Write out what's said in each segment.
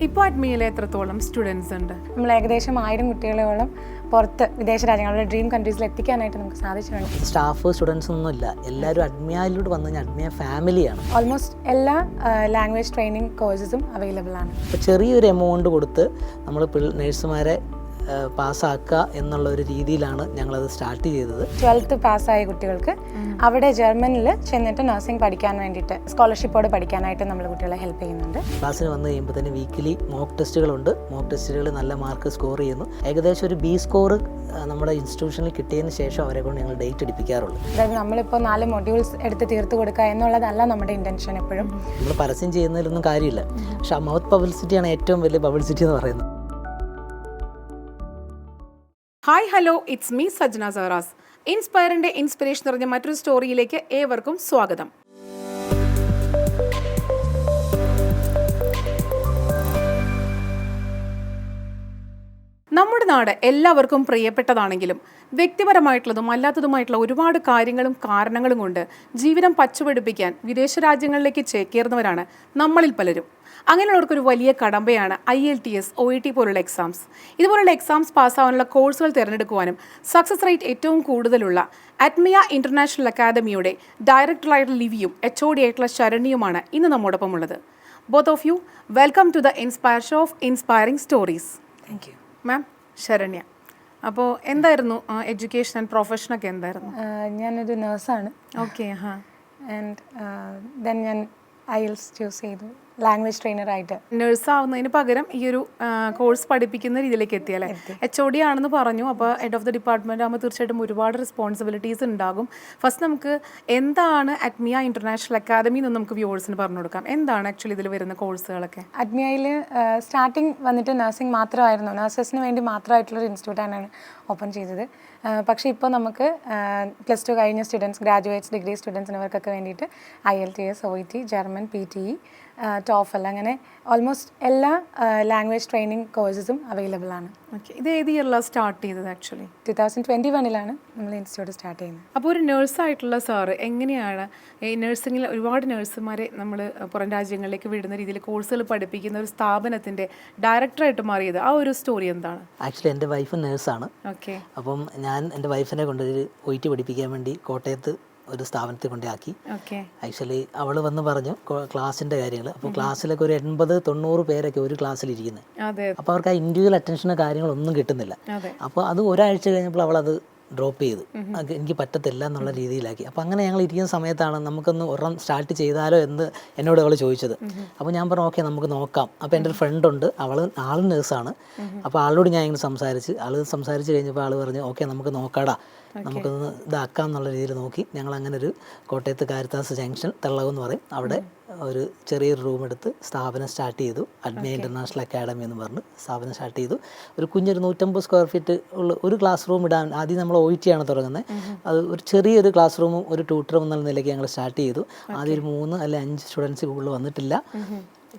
ഇപ്പോൾ അഡ്മിയിൽ എത്രത്തോളം സ്റ്റുഡൻസ് ഉണ്ട്? നമ്മൾ ഏകദേശം ആയിരം കുട്ടികളോളം പുറത്ത് വിദേശ രാജ്യങ്ങളുടെ ഡ്രീം കൺട്രീസിൽ എത്തിക്കാനായിട്ട് നമുക്ക് സാധിച്ചിട്ടുണ്ട്. സ്റ്റാഫ് സ്റ്റുഡൻസ് ഒന്നും ഇല്ല. എല്ലാവരും അഡ്മിയയിലൂടെ വന്നു കഴിഞ്ഞാൽ അഡ്മിയ ഫാമിലിയാണ് ഓൾമോസ്റ്റ് എല്ലാ ലാംഗ്വേജ് ട്രെയിനിങ് കോഴ്സസും അവൈലബിൾ ആണ്. ചെറിയൊരു എമൗണ്ട് കൊടുത്ത് നമ്മൾ നേഴ്സുമാരെ പാസ്സാക്കുക എന്നുള്ള ഒരു രീതിയിലാണ് ഞങ്ങൾ അത് സ്റ്റാർട്ട് ചെയ്തത്. ട്വൽത്ത് പാസ്സായ കുട്ടികൾക്ക് അവിടെ ജർമ്മനിൽ ചെന്നിട്ട് നഴ്സിംഗ് പഠിക്കാൻ വേണ്ടിയിട്ട് സ്കോളർഷിപ്പോട് പഠിക്കാനായിട്ട് നമ്മൾ കുട്ടികളെ ഹെൽപ്പ് ചെയ്യുന്നുണ്ട്. ക്ലാസ്സിൽ വന്ന് കഴിയുമ്പോൾ തന്നെ വീക്കിലി മോക്ക് ടെസ്റ്റുകളുണ്ട്. മോക്ക് ടെസ്റ്റുകൾ നല്ല മാർക്ക് സ്കോർ ചെയ്യുന്നു. ഏകദേശം ഒരു ബി സ്കോർ നമ്മുടെ ഇൻസ്റ്റിറ്റ്യൂഷനിൽ കിട്ടിയതിന് ശേഷം അവരെ കൊണ്ട് ഞങ്ങൾ ഡേറ്റ് എടുപ്പിക്കാറുള്ളൂ. അതായത് നമ്മളിപ്പോൾ നാല് മൊഡ്യൂൾസ് എടുത്ത് തീർത്ത് കൊടുക്കുക എന്നുള്ളതല്ല നമ്മുടെ ഇന്റൻഷൻ എപ്പോഴും. നമ്മൾ പരസ്യം ചെയ്യുന്നതിലൊന്നും കാര്യമില്ല. പക്ഷെ ആ മൗത്ത് പബ്ലിസിറ്റിയാണ് ഏറ്റവും വലിയ പബ്ലിസിറ്റി എന്ന് പറയുന്നത്. Hi hello it's me Sajna Saras ഇൻസ്പയറിന്റെ inspiration നിറഞ്ഞ മറ്റൊരു സ്റ്റോറിയിലേക്ക് ഏവർക്കും സ്വാഗതം. നമ്മുടെ നാട് എല്ലാവർക്കും പ്രിയപ്പെട്ടതാണെങ്കിലും വ്യക്തിപരമായിട്ടുള്ളതും അല്ലാത്തതുമായിട്ടുള്ള ഒരുപാട് കാര്യങ്ങളും കാരണങ്ങളും കൊണ്ട് ജീവിതം പച്ചപിടിപ്പിക്കാൻ വിദേശ രാജ്യങ്ങളിലേക്ക് ചേക്കേറുന്നവരാണ് നമ്മളിൽ പലരും. അങ്ങനെയുള്ളവർക്ക് ഒരു വലിയ കടമ്പയാണ് I L T S O E T പോലുള്ള എക്സാംസ് ഇതുപോലുള്ള എക്സാംസ് പാസ്സാവാനുള്ള കോഴ്സുകൾ തിരഞ്ഞെടുക്കുവാനും സക്സസ് റേറ്റ് ഏറ്റവും കൂടുതലുള്ള അറ്റ്മിയ ഇന്റർനാഷണൽ അക്കാദമിയുടെ ഡയറക്ടറായിട്ടുള്ള ലിവിയും എച്ച് ഒ ഡി ആയിട്ടുള്ള ശരണിയുമാണ് ഇന്ന് നമ്മോടൊപ്പം ഉള്ളത് both of you welcome to the inspire show of inspiring stories thank you ma'am Saranya. അപ്പോൾ എന്തായിരുന്നു എഡ്യൂക്കേഷൻ ആൻഡ് പ്രൊഫഷനൊക്കെ എന്തായിരുന്നു? ഞാനൊരു നേഴ്സാണ് ഓക്കെ ഹാ. ആൻഡ് ദെൻ ഞാൻ ഐ എൽസ് ചൂസ് ചെയ്തു. ലാംഗ്വേജ് ട്രെയിനറായിട്ട് നഴ്സ് ആവുന്നതിന് പകരം ഈ ഒരു കോഴ്സ് പഠിപ്പിക്കുന്ന രീതിയിലേക്ക് എത്തിയല്ലേ? എച്ച് ഒ ഡി ആണെന്ന് പറഞ്ഞു. അപ്പോൾ ഹെഡ് ഓഫ് ദി ഡിപ്പാർട്ട്മെന്റ് ആകുമ്പോൾ തീർച്ചയായിട്ടും ഒരുപാട് റെസ്പോൺസിബിലിറ്റീസ് ഉണ്ടാകും. ഫസ്റ്റ് നമുക്ക് എന്താണ് അറ്റ്മിയ ഇന്റർനാഷണൽ അക്കാദമി എന്ന് നമുക്ക് വ്യൂവേഴ്സിന് പറഞ്ഞു കൊടുക്കാം. എന്താണ് ആക്ച്വലി ഇതിൽ വരുന്ന കോഴ്സുകളൊക്കെ അഡ്മിയയിൽ സ്റ്റാർട്ടിംഗ് വന്നിട്ട് നഴ്സിംഗ് മാത്രമായിരുന്നു. നഴ്സസിന് വേണ്ടി മാത്രമായിട്ടുള്ള മാത്രമായിട്ടുള്ളൊരു ഇൻസ്റ്റിറ്റ്യൂട്ടാണ് ഓപ്പൺ ചെയ്തത്. പക്ഷേ ഇപ്പോൾ നമുക്ക് പ്ലസ് ടു കഴിഞ്ഞ സ്റ്റുഡൻസ് ഗ്രാജുവേറ്റ്സ് ഡിഗ്രി സ്റ്റുഡൻസിനവർക്കൊക്കെ വേണ്ടിയിട്ട് I L T S O E T German P T E TOEFL അങ്ങനെ ഓൾമോസ്റ്റ് എല്ലാ ലാംഗ്വേജ് ട്രെയിനിങ് കോഴ്സസും അവൈലബിൾ ആണ്. ഓക്കെ ഇത് ഏത് ഇയറിലാണ് സ്റ്റാർട്ട് ചെയ്തത് ആക്ച്വലി ടു തൗസൻഡ് ട്വന്റി വണ്ണിലാണ് നമ്മൾ ഇൻസ്റ്റിറ്റ്യൂട്ട് സ്റ്റാർട്ട് ചെയ്യുന്നത്. അപ്പോൾ ഒരു നേഴ്സായിട്ടുള്ള സാറ് എങ്ങനെയാണ് ഈ നഴ്സിംഗിൽ ഒരുപാട് നഴ്സുമാരെ നമ്മൾ പുറം രാജ്യങ്ങളിലേക്ക് വിടുന്ന രീതിയിൽ കോഴ്സുകൾ പഠിപ്പിക്കുന്ന ഒരു സ്ഥാപനത്തിന്റെ ഡയറക്ടറായിട്ട് മാറിയത്? ആ ഒരു സ്റ്റോറി എന്താണ്? ആക്ച്വലി എന്റെ വൈഫ് നേഴ്സാണ് ഓക്കെ അപ്പം ഞാൻ എന്റെ വൈഫിനെ കൊണ്ടൊരു ഒയിറ്റ് പഠിപ്പിക്കാൻ വേണ്ടി കോട്ടയത്ത് ഒരു സ്ഥാപനത്തിൽ കൊണ്ടാക്കി ആക്ച്വലി അവൾ വന്ന് പറഞ്ഞു ക്ലാസ്സിന്റെ കാര്യങ്ങൾ. അപ്പോൾ ക്ലാസ്സിലൊക്കെ ഒരു എൺപത് തൊണ്ണൂറ് പേരൊക്കെ ഒരു ക്ലാസ്സിൽ ഇരിക്കുന്നത് അപ്പോൾ അവർക്ക് ആ ഇൻഡിവിജ്വൽ അറ്റൻഷനോ കാര്യങ്ങളൊന്നും കിട്ടുന്നില്ല. അപ്പോൾ അത് ഒരാഴ്ച കഴിഞ്ഞപ്പോൾ അവൾ അത് ഡ്രോപ്പ് ചെയ്ത്. എനിക്ക് പറ്റത്തില്ല എന്നുള്ള രീതിയിലാക്കി. അപ്പോൾ അങ്ങനെ ഞങ്ങൾ ഇരിക്കുന്ന സമയത്താണ് നമുക്കൊന്ന് ഒരെണ്ണം സ്റ്റാർട്ട് ചെയ്താലോ എന്ന് എന്നോട് അവൾ ചോദിച്ചത്. അപ്പോൾ ഞാൻ പറഞ്ഞു ഓക്കെ നമുക്ക് നോക്കാം. അപ്പോൾ എന്റെ ഒരു ഫ്രണ്ട് ഉണ്ട്. അവൾ ആൾ നേഴ്സാണ് അപ്പോൾ ആളോട് ഞാൻ ഇങ്ങനെ സംസാരിച്ച് ആൾ സംസാരിച്ച് കഴിഞ്ഞപ്പോൾ ആൾ പറഞ്ഞു ഓക്കെ നമുക്ക് നോക്കാടാ. നമുക്കൊന്ന് ഇതാക്കാം എന്നുള്ള രീതിയിൽ നോക്കി. ഞങ്ങൾ അങ്ങനെ ഒരു കോട്ടയത്ത് കാരിത്താസ് ജംഗ്ഷൻ തെള്ളകം എന്ന് പറയും. അവിടെ ഒരു ചെറിയൊരു റൂം എടുത്ത് സ്ഥാപനം സ്റ്റാർട്ട് ചെയ്തു. അഡ്മിയ ഇന്റർനാഷണൽ അക്കാഡമി എന്ന് പറഞ്ഞ് സ്ഥാപനം സ്റ്റാർട്ട് ചെയ്തു. ഒരു കുഞ്ഞൊരു നൂറ്റമ്പത് സ്ക്വയർ ഫീറ്റ് ഉള്ള ഒരു ക്ലാസ് റൂം ഇടാൻ ആദ്യം നമ്മൾ ഒ ആണ് തുടങ്ങുന്നത് അത് ഒരു ചെറിയൊരു ക്ലാസ് റൂമും ഒരു ട്യൂട്ടറും എന്നുള്ള നിലയ്ക്ക് ഞങ്ങൾ സ്റ്റാർട്ട് ചെയ്തു. ആദ്യം ഒരു മൂന്ന് അല്ലെ അഞ്ച് സ്റ്റുഡൻസ് കൂടുതൽ വന്നിട്ടില്ല.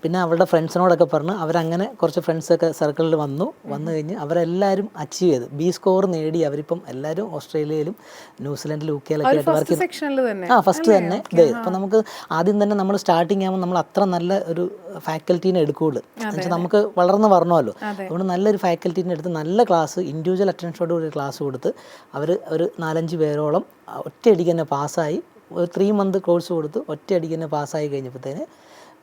പിന്നെ അവരുടെ ഫ്രണ്ട്സിനോടൊക്കെ പറഞ്ഞ് അവരങ്ങനെ കുറച്ച് ഫ്രണ്ട്സൊക്കെ സർക്കിളിൽ വന്നു. വന്നു കഴിഞ്ഞ് അവരെല്ലാവരും അച്ചീവ് ചെയ്ത്. ബി സ്കോർ നേടി അവരിപ്പം എല്ലാവരും ഓസ്ട്രേലിയയിലും ന്യൂസിലൻഡിലും യു കെയിലൊക്കെ ആയിട്ട് വർക്ക് ആ ഫസ്റ്റ് തന്നെ. ഇത് അപ്പം നമുക്ക് ആദ്യം തന്നെ നമ്മൾ സ്റ്റാർട്ടിങ് ആകുമ്പോൾ നമ്മൾ അത്ര നല്ല ഒരു ഫാക്കൽറ്റീനെ എടുക്കുകയുള്ളൂ എന്നുവെച്ചാൽ നമുക്ക് വളർന്ന് വരണമല്ലോ അതുകൊണ്ട് നല്ലൊരു ഫാക്കൽറ്റീനെ എടുത്ത് നല്ല ക്ലാസ് ഇൻഡിവിജ്വൽ അറ്റൻഷനോട് കൂടി ക്ലാസ് കൊടുത്ത് അവർ ഒരു നാലഞ്ച് പേരോളം ഒറ്റയടിക്ക് തന്നെ പാസ്സായി ഒരു ത്രീ മന്ത് കോഴ്സ് കൊടുത്ത് ഒറ്റയടിക്ക് തന്നെ പാസ്സായി കഴിഞ്ഞപ്പോഴത്തേന്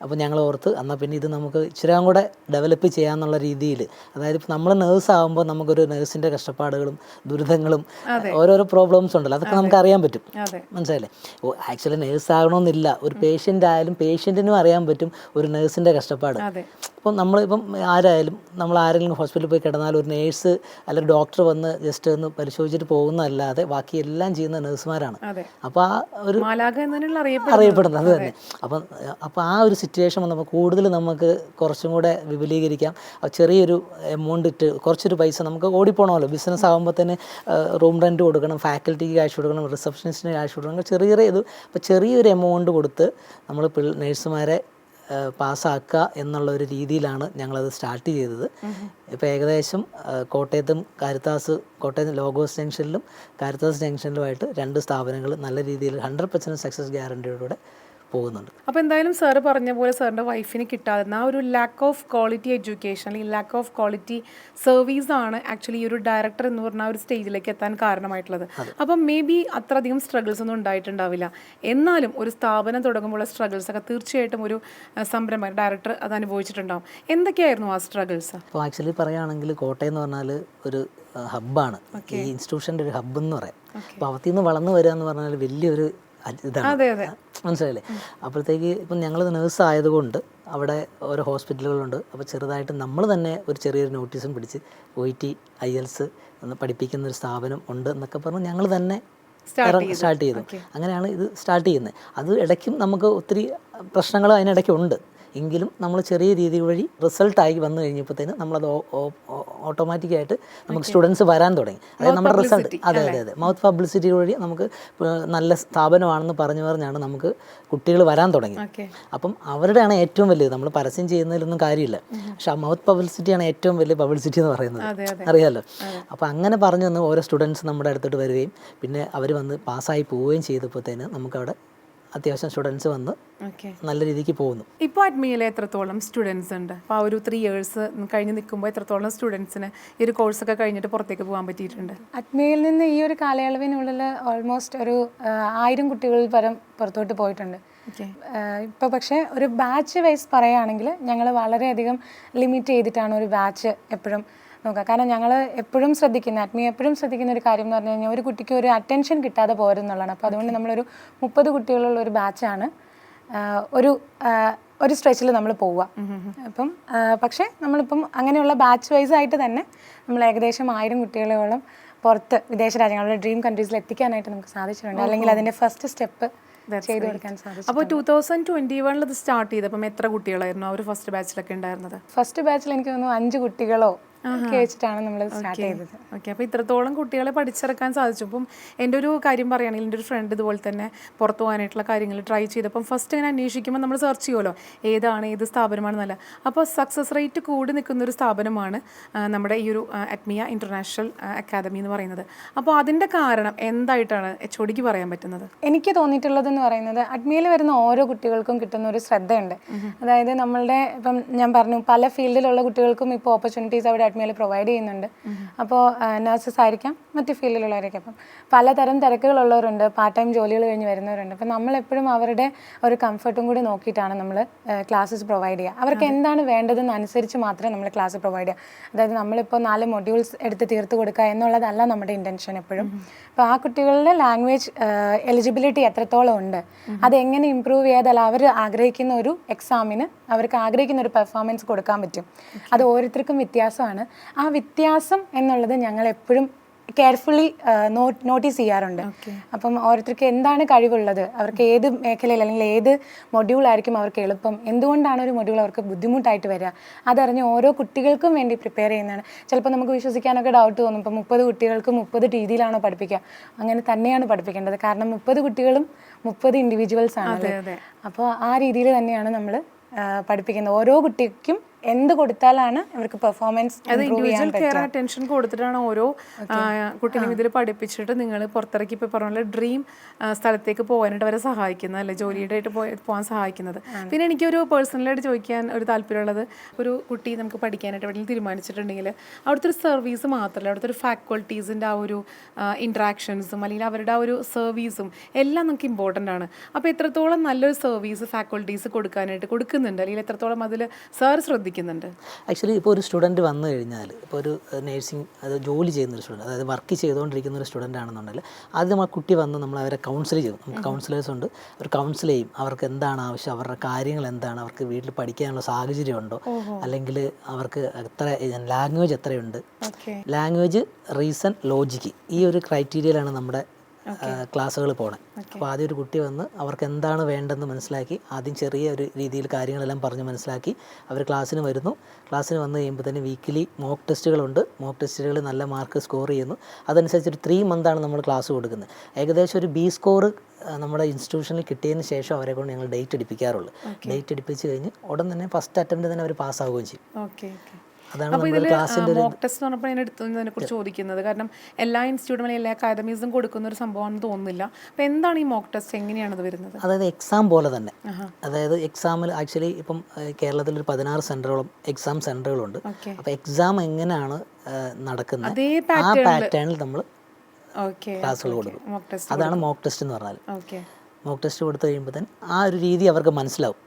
അപ്പോൾ ഞങ്ങൾ ഓർത്ത് എന്നാൽ പിന്നെ ഇത് നമുക്ക് ഇച്ചിരി കൂടെ ഡെവലപ്പ് ചെയ്യാമെന്നുള്ള രീതിയിൽ. അതായത് ഇപ്പോൾ നമ്മൾ നേഴ്സ് ആകുമ്പോൾ നമുക്കൊരു നേഴ്സിന്റെ കഷ്ടപ്പാടുകളും ദുരിതങ്ങളും ഓരോരോ പ്രോബ്ലംസ് ഉണ്ടല്ലോ. അതൊക്കെ നമുക്ക് അറിയാൻ പറ്റും. മനസ്സിലായില്ലേ? ഓ ആക്ച്വലി നേഴ്സ് ആകണമെന്നില്ല ഒരു പേഷ്യന്റ് ആയാലും പേഷ്യന്റിനും അറിയാൻ പറ്റും ഒരു നേഴ്സിന്റെ കഷ്ടപ്പാട്. അപ്പോൾ നമ്മളിപ്പം ആരായാലും നമ്മൾ ആരെങ്കിലും ഹോസ്പിറ്റലിൽ പോയി കിടന്നാൽ ഒരു നേഴ്സ് അല്ലെങ്കിൽ ഡോക്ടർ വന്ന് ജസ്റ്റ് ഒന്ന് പരിശോധിച്ചിട്ട് പോകുന്നതല്ലാതെ ബാക്കി എല്ലാം ചെയ്യുന്ന നേഴ്സുമാരാണ് അപ്പോൾ ആ ഒരു അറിയപ്പെടുന്നത്. അത്. തന്നെ. അപ്പം അപ്പോൾ ആ ഒരു സിറ്റുവേഷൻ വന്നപ്പോൾ കൂടുതൽ നമുക്ക് കുറച്ചും കൂടെ വിപുലീകരിക്കാം. ചെറിയൊരു എമൗണ്ട് ഇട്ട് കുറച്ചൊരു പൈസ നമുക്ക് ഓടിപ്പോണമല്ലോ. ബിസിനസ് ആകുമ്പോൾ തന്നെ റൂം റെന്റ് കൊടുക്കണം ഫാക്കൽറ്റിക്ക് ക്യാഷ് കൊടുക്കണം റിസപ്ഷനിസ്റ്റിന് ക്യാഷ് കൊടുക്കണം ചെറിയ ചെറിയ ഇത്. അപ്പോൾ ചെറിയൊരു എമൗണ്ട് കൊടുത്ത് നമ്മൾ പിള്ള നേഴ്സുമാരെ പാസ്സാക്കുക എന്നുള്ള ഒരു രീതിയിലാണ് ഞങ്ങളത് സ്റ്റാർട്ട് ചെയ്തത്. ഇപ്പോൾ ഏകദേശം കോട്ടയത്തും കാരിത്താസ് കോട്ടയം ലോഗോസ് ജംഗ്ഷനിലും കാരിത്താസ് ജംഗ്ഷനിലുമായിട്ട് രണ്ട് സ്ഥാപനങ്ങൾ നല്ല രീതിയിൽ ഹൺഡ്രഡ് പെർസെന്റ് സക്സസ് ഗ്യാരണ്ടിയോടുകൂടെ പോകുന്നുണ്ട്. അപ്പോൾ എന്തായാലും സാറ് പറഞ്ഞ പോലെ സാറിന്റെ വൈഫിന് കിട്ടാതെ ആ ഒരു ലാക്ക് ഓഫ് ക്വാളിറ്റി എഡ്യൂക്കേഷൻ അല്ലെങ്കിൽ ലാക്ക് ഓഫ് ക്വാളിറ്റി സർവീസ് ആണ് ആക്ച്വലി ഈ ഒരു ഡയറക്ടർ എന്ന് പറഞ്ഞ ഒരു സ്റ്റേജിലേക്ക് എത്താൻ കാരണമായിട്ടുള്ളത്. അപ്പം മേ ബി അത്രയധികം സ്ട്രഗിൾസ് ഒന്നും ഉണ്ടായിട്ടുണ്ടാവില്ല. എന്നാലും ഒരു സ്ഥാപനം തുടങ്ങുമ്പോൾ സ്ട്രഗിൾസ് ഒക്കെ തീർച്ചയായിട്ടും ഒരു സംരംഭം ഡയറക്ടർ അത് അനുഭവിച്ചിട്ടുണ്ടാവും. എന്തൊക്കെയായിരുന്നു ആ സ്ട്രഗിൾസ് അപ്പോൾ ആക്ച്വലി പറയുകയാണെങ്കിൽ കോട്ടയം എന്ന് പറഞ്ഞാൽ ഒരു ഹബ്ബാണ് ഈ ഇൻസ്റ്റിറ്റ്യൂഷന്റെ ഒരു ഹബ്ബ് എന്ന് പറയാം. അപ്പോൾ അവത്തിൽ നിന്ന് വളർന്നു വരിക എന്ന് പറഞ്ഞാൽ വലിയൊരു ഇതാണ്. മനസ്സിലായില്ലേ? അപ്പോഴത്തേക്ക് ഇപ്പം ഞങ്ങൾ നേഴ്സ് ആയതുകൊണ്ട് അവിടെ ഓരോ ഹോസ്പിറ്റലുകളുണ്ട്. അപ്പോൾ ചെറുതായിട്ട് നമ്മൾ തന്നെ ഒരു ചെറിയൊരു നോട്ടീസും പിടിച്ച് ഒ ടി ഐ എൽസ് പഠിപ്പിക്കുന്ന ഒരു സ്ഥാപനം ഉണ്ട് എന്നൊക്കെ പറഞ്ഞ് ഞങ്ങൾ തന്നെ സ്റ്റാർട്ട് ചെയ്തു. അങ്ങനെയാണ് ഇത് സ്റ്റാർട്ട് ചെയ്യുന്നത്. അത് ഇടയ്ക്കും നമുക്ക് ഒത്തിരി പ്രശ്നങ്ങൾ അതിനിടയ്ക്ക് ഉണ്ട് എങ്കിലും നമ്മൾ ചെറിയ രീതി വഴി റിസൾട്ടായി വന്നു കഴിഞ്ഞപ്പോഴത്തേന് നമ്മളത് ഓട്ടോമാറ്റിക്കായിട്ട് നമുക്ക് സ്റ്റുഡൻസ് വരാൻ തുടങ്ങി. അതായത് നമ്മുടെ റിസൾട്ട് അതെ അതെ അതെ. മൗത്ത് പബ്ലിസിറ്റി വഴി നമുക്ക് നല്ല സ്ഥാപനമാണെന്ന് പറഞ്ഞു പറഞ്ഞാണ് നമുക്ക് കുട്ടികൾ വരാൻ തുടങ്ങി അപ്പം അവരുടെയാണ് ഏറ്റവും വലിയത് നമ്മൾ പരസ്യം ചെയ്യുന്നതിലൊന്നും കാര്യമില്ല. പക്ഷെ ആ മൗത്ത് പബ്ലിസിറ്റിയാണ് ഏറ്റവും വലിയ പബ്ലിസിറ്റി എന്ന് പറയുന്നത്. അറിയാമല്ലോ അപ്പോൾ അങ്ങനെ പറഞ്ഞു വന്ന് ഓരോ സ്റ്റുഡൻസ് നമ്മുടെ അടുത്തോട്ട് വരികയും പിന്നെ അവർ വന്ന് പാസ്സായി പോവുകയും ചെയ്തപ്പോഴത്തേന് നമുക്കവിടെ അത്യാവശ്യം സ്റ്റുഡൻസ് വന്ന് ഓക്കെ നല്ല രീതിക്ക് പോകുന്നു. ഇപ്പോൾ അഡ്മിയിൽ എത്രത്തോളം സ്റ്റുഡൻസ് ഉണ്ട്? അപ്പോൾ ആ ഒരു ത്രീ ഇയേഴ്സ് കഴിഞ്ഞ് നിൽക്കുമ്പോൾ എത്രത്തോളം സ്റ്റുഡൻസിന് ഈ ഒരു കോഴ്സൊക്കെ കഴിഞ്ഞിട്ട് പുറത്തേക്ക് പോകാൻ പറ്റിയിട്ടുണ്ട്? അഡ്മിയിൽ നിന്ന് ഈ ഒരു കാലയളവിനുള്ളിൽ ഓൾമോസ്റ്റ് ഒരു ആയിരം കുട്ടികളിൽ പരം പുറത്തോട്ട് പോയിട്ടുണ്ട്. ഓക്കെ ഇപ്പോൾ പക്ഷേ ഒരു ബാച്ച് വൈസ് പറയുകയാണെങ്കിൽ ഞങ്ങൾ വളരെയധികം ലിമിറ്റ് ചെയ്തിട്ടാണ് ഒരു ബാച്ച് എപ്പോഴും നോക്കുക. കാരണം ഞങ്ങൾ എപ്പോഴും ശ്രദ്ധിക്കുന്ന ആത്മീയ എപ്പോഴും ശ്രദ്ധിക്കുന്ന ഒരു കാര്യം എന്ന് പറഞ്ഞു കഴിഞ്ഞാൽ ഒരു കുട്ടിക്ക് ഒരു അറ്റൻഷൻ കിട്ടാതെ പോരുന്നുള്ളതാണ്. അപ്പോൾ അതുകൊണ്ട് നമ്മളൊരു മുപ്പത് കുട്ടികളുള്ള ഒരു ബാച്ചാണ് ഒരു ഒരു സ്ട്രെച്ചിൽ നമ്മൾ പോവുക. അപ്പം പക്ഷേ നമ്മളിപ്പം അങ്ങനെയുള്ള ബാച്ച് വൈസ് ആയിട്ട് തന്നെ നമ്മൾ ഏകദേശം ആയിരം കുട്ടികളോളം പുറത്ത് വിദേശ രാജ്യങ്ങളുടെ ഡ്രീം കൺട്രീസിൽ എത്തിക്കാനായിട്ട് നമുക്ക് സാധിച്ചിട്ടുണ്ട്. അല്ലെങ്കിൽ അതിന്റെ ഫസ്റ്റ് സ്റ്റെപ്പ് ചെയ്തു കൊടുക്കാൻ സാധിച്ചു അപ്പോൾ ടൂ തൗസൻഡ് ട്വന്റി വണ്ണിൽ ഇത് സ്റ്റാർട്ട് ചെയ്തപ്പം എത്ര കുട്ടികളായിരുന്നു? ആ ഒരു ഫസ്റ്റ് ബാച്ചിലൊക്കെ ഉണ്ടായിരുന്നത്? ഫസ്റ്റ് ബാച്ചിൽ എനിക്ക് തോന്നുന്നു അഞ്ച് കുട്ടികളോ ഒക്കെ വെച്ചിട്ടാണ് നമ്മൾ സ്റ്റാർട്ട് ചെയ്തത്. ഓക്കെ. അപ്പോൾ ഇത്രത്തോളം കുട്ടികളെ പഠിച്ചിറക്കാൻ സാധിച്ചു. അപ്പം എന്റെ ഒരു കാര്യം പറയുകയാണെങ്കിൽ എന്റെ ഒരു ഫ്രണ്ട് ഇതുപോലെ തന്നെ പുറത്തു പോകാനായിട്ടുള്ള കാര്യങ്ങൾ ട്രൈ ചെയ്തപ്പം ഫസ്റ്റ് ഇങ്ങനെ അന്വേഷിക്കുമ്പോൾ നമ്മൾ സെർച്ച് ചെയ്യുമല്ലോ ഏതാണ് ഏത് സ്ഥാപനമാണെന്നല്ല അപ്പോൾ സക്സസ് റേറ്റ് കൂടി നിൽക്കുന്ന ഒരു സ്ഥാപനമാണ് നമ്മുടെ ഈ ഒരു അറ്റ്മിയ ഇന്റർനാഷണൽ അക്കാദമി എന്ന് പറയുന്നത്. അപ്പോൾ അതിന്റെ കാരണം എന്തായിട്ടാണ് എച്ച് ഒടിക്ക് പറയാൻ പറ്റുന്നത്? എനിക്ക് തോന്നിയിട്ടുള്ളതെന്ന് പറയുന്നത് അഡ്മിയിൽ വരുന്ന ഓരോ കുട്ടികൾക്കും കിട്ടുന്ന ഒരു ശ്രദ്ധയുണ്ട്. അതായത് നമ്മളുടെ ഇപ്പം ഞാൻ പറഞ്ഞു പല ഫീൽഡിലുള്ള കുട്ടികൾക്കും ഇപ്പോൾ ഓപ്പർച്യൂണിറ്റീസ് അവിടെ അഡ്മിയിൽ പ്രൊവൈഡ് ചെയ്യുന്നുണ്ട്. അപ്പോൾ നഴ്സസ് ആയിരിക്കാം മറ്റ് ഫീൽഡിലുള്ളവരൊക്കെ അപ്പം പലതരം തിരക്കുകളുള്ളവരുണ്ട് പാർട്ട് ടൈം ജോലികൾ കഴിഞ്ഞ് വരുന്നവരുണ്ട്. അപ്പം നമ്മളെപ്പോഴും അവരുടെ ഒരു കംഫർട്ടും കൂടി നോക്കിയിട്ടാണ് നമ്മൾ ക്ലാസ്സസ് പ്രൊവൈഡ് ചെയ്യുക. അവർക്ക് എന്താണ് വേണ്ടതെന്ന് അനുസരിച്ച് മാത്രമേ നമ്മൾ ക്ലാസ് പ്രൊവൈഡ് ചെയ്യുക. അതായത് നമ്മളിപ്പോൾ നാല് മൊഡ്യൂൾസ് എടുത്ത് തീർത്ത് കൊടുക്കുക എന്നുള്ളതല്ല നമ്മുടെ ഇന്റൻഷൻ എപ്പോഴും. അപ്പോൾ ആ കുട്ടികളുടെ ലാംഗ്വേജ് എലിജിബിലിറ്റി എത്രത്തോളം ഉണ്ട്? അതെങ്ങനെ ഇമ്പ്രൂവ് ചെയ്താൽ അവർ ആഗ്രഹിക്കുന്ന ഒരു എക്സാമിന് അവർക്ക് ആഗ്രഹിക്കുന്ന ഒരു പെർഫോമൻസ് കൊടുക്കാൻ പറ്റും. അത് ഓരോരുത്തർക്കും വ്യത്യാസമാണ്. ആ വ്യത്യാസം എന്നുള്ളത് ഞങ്ങൾ എപ്പോഴും കെയർഫുള്ളി നോട്ടീസ് ചെയ്യാറുണ്ട്. അപ്പം ഓരോരുത്തർക്ക് എന്താണ് കഴിവുള്ളത്? അവർക്ക് ഏത് മേഖലയിൽ അല്ലെങ്കിൽ ഏത് മൊഡ്യൂൾ ആയിരിക്കും അവർക്ക് എളുപ്പം? എന്തുകൊണ്ടാണ് ഒരു മൊഡ്യൂൾ അവർക്ക് ബുദ്ധിമുട്ടായിട്ട് വരിക? അതറിഞ്ഞ് ഓരോ കുട്ടികൾക്കും വേണ്ടി പ്രിപ്പയർ ചെയ്യുന്നതാണ്. ചിലപ്പോൾ നമുക്ക് വിശ്വസിക്കാനൊക്കെ ഡൗട്ട് തോന്നും. ഇപ്പം മുപ്പത് കുട്ടികൾക്ക് മുപ്പത് രീതിയിലാണോ പഠിപ്പിക്കുക? അങ്ങനെ തന്നെയാണ് പഠിപ്പിക്കേണ്ടത്. കാരണം മുപ്പത് കുട്ടികളും മുപ്പത് ഇൻഡിവിജ്വൽസ് ആണ് അപ്പോൾ ആ രീതിയിൽ തന്നെയാണ് നമ്മൾ പഠിപ്പിക്കുന്നത്. ഓരോ കുട്ടിക്കും എന്ത് കൊടുത്താലാണ് ഇവർക്ക് പെർഫോമൻസ് അത് ഇൻഡിവിജ്വൽ കെയർ അറ്റൻഷൻ കൊടുത്തിട്ടാണ് ഓരോ കുട്ടികളും ഇതിൽ പഠിപ്പിച്ചിട്ട് നിങ്ങൾ പുറത്തിറക്കി ഇപ്പോൾ പറഞ്ഞ ഡ്രീം സ്ഥലത്തേക്ക് പോകാനായിട്ട് അവരെ സഹായിക്കുന്നത് അല്ലെ? ജോലിയുടെ ആയിട്ട് പോയി പോകാൻ സഹായിക്കുന്നത്. പിന്നെ എനിക്കൊരു പേഴ്സണലായിട്ട് ചോദിക്കാൻ ഒരു താല്പര്യമുള്ളത് ഒരു കുട്ടി നമുക്ക് പഠിക്കാനായിട്ട് എവിടെയെങ്കിലും തീരുമാനിച്ചിട്ടുണ്ടെങ്കിൽ അവിടുത്തെ ഒരു സർവീസ് മാത്രമല്ല അവിടുത്തെ ഒരു ഫാക്കൾട്ടീസിന്റെ ആ ഒരു ഇൻട്രാക്ഷൻസും അല്ലെങ്കിൽ അവരുടെ ആ ഒരു സർവീസും എല്ലാം നമുക്ക് ഇമ്പോർട്ടന്റ് ആണ്. അപ്പോൾ എത്രത്തോളം നല്ലൊരു സർവീസ് ഫാക്കൾട്ടീസ് കൊടുക്കാനായിട്ട് കൊടുക്കുന്നുണ്ട് അല്ലെങ്കിൽ എത്രത്തോളം അതിൽ സാർ ശ്രദ്ധിക്കുന്നുണ്ട് ആക്ച്വലി ഇപ്പോൾ ഒരു സ്റ്റുഡന്റ് വന്നു കഴിഞ്ഞാൽ ഇപ്പോൾ ഒരു നേഴ്സിംഗ് അത് ജോലി ചെയ്യുന്ന ഒരു സ്റ്റുഡന്റ് അതായത് വർക്ക് ചെയ്തുകൊണ്ടിരിക്കുന്ന ഒരു സ്റ്റുഡന്റ് ആണെന്നുണ്ടെങ്കിൽ ആദ്യം ആ കുട്ടി വന്ന് നമ്മൾ അവരെ കൗൺസിൽ ചെയ്യും നമുക്ക് കൗൺസിലേഴ്സ് ഉണ്ട്. അവർ കൗൺസിൽ ചെയ്യും. അവർക്ക് എന്താണ് ആവശ്യം? അവരുടെ കാര്യങ്ങൾ എന്താണ്? അവർക്ക് വീട്ടിൽ പഠിക്കാനുള്ള സാഹചര്യം ഉണ്ടോ? അല്ലെങ്കിൽ അവർക്ക് എത്ര ലാംഗ്വേജ് എത്രയുണ്ട്? ലാംഗ്വേജ് റീസൺ ലോജിക്ക് ഈ ഒരു ക്രൈറ്റീരിയയിലാണ് നമ്മുടെ ക്ലാസ്സുകൾ പോകണം. അപ്പോൾ ആദ്യം ഒരു കുട്ടി വന്ന് അവർക്ക് എന്താണ് വേണ്ടതെന്ന് മനസ്സിലാക്കി ആദ്യം ചെറിയ ഒരു രീതിയിൽ കാര്യങ്ങളെല്ലാം പറഞ്ഞ് മനസ്സിലാക്കി അവർ ക്ലാസ്സിന് വരുന്നു. ക്ലാസ്സിന് വന്ന് കഴിയുമ്പോൾ തന്നെ വീക്കിലി മോക്ക് ടെസ്റ്റുകളുണ്ട് മോക്ക് ടെസ്റ്റുകൾ നല്ല മാർക്ക് സ്കോർ ചെയ്യുന്നു. അതനുസരിച്ച് ഒരു ത്രീ മന്താണ് നമ്മൾ ക്ലാസ് കൊടുക്കുന്നത്. ഏകദേശം ഒരു ബി സ്കോർ നമ്മുടെ ഇൻസ്റ്റിറ്റ്യൂഷനിൽ കിട്ടിയതിന് ശേഷം അവരെ കൊണ്ട് ഞങ്ങൾ ഡേറ്റ് എടുപ്പിക്കാറുള്ളൂ. ഡേറ്റ് എടുപ്പിച്ച് കഴിഞ്ഞ് ഉടൻ തന്നെ ഫസ്റ്റ് അറ്റംപ്റ്റ് തന്നെ അവർ പാസ്സാവുകയും ചെയ്യും. അപ്പോൾ ഇതിൽ മോക്ക് ടെസ്റ്റ് എന്ന് പറഞ്ഞപ്പോൾ ഞാൻ എടുത്തതിനെ കുറിച്ച് ചോദിക്കുന്നത്. കാരണം എല്ലാ ഇൻസ്റ്റിറ്റ്യൂട്ടും എല്ലാ അക്കാദമീസും കൊടുക്കുന്ന ഒരു സംഭവമാണെന്ന് തോന്നുന്നില്ല. അപ്പോൾ എന്താണ് ഈ മോക്ക് ടെസ്റ്റ് എങ്ങനെയാണ് അത് വരുന്നത്? അതായത് എക്സാം പോലെ തന്നെ. അതായത് എക്സാമിൽ ആക്ച്വലി ഇപ്പം കേരളത്തിൽ ഒരു പതിനാറ് സെന്ററുകളും എക്സാം സെന്ററുകളുണ്ട് ഓക്കെ. അപ്പോൾ എക്സാം എങ്ങനെയാണ് നടക്കുന്നത്? ആ പാറ്റേണിൽ നമ്മൾ ക്ലാസ്സുകൾ കൊടുക്കും. അതാണ് മോക്ക് ടെസ്റ്റ് എന്ന് പറഞ്ഞാൽ മോക്ക് ടെസ്റ്റ് കൊടുത്തു കഴിയുമ്പോൾ തന്നെ ആ ഒരു രീതി അവർക്ക് മനസ്സിലാവും.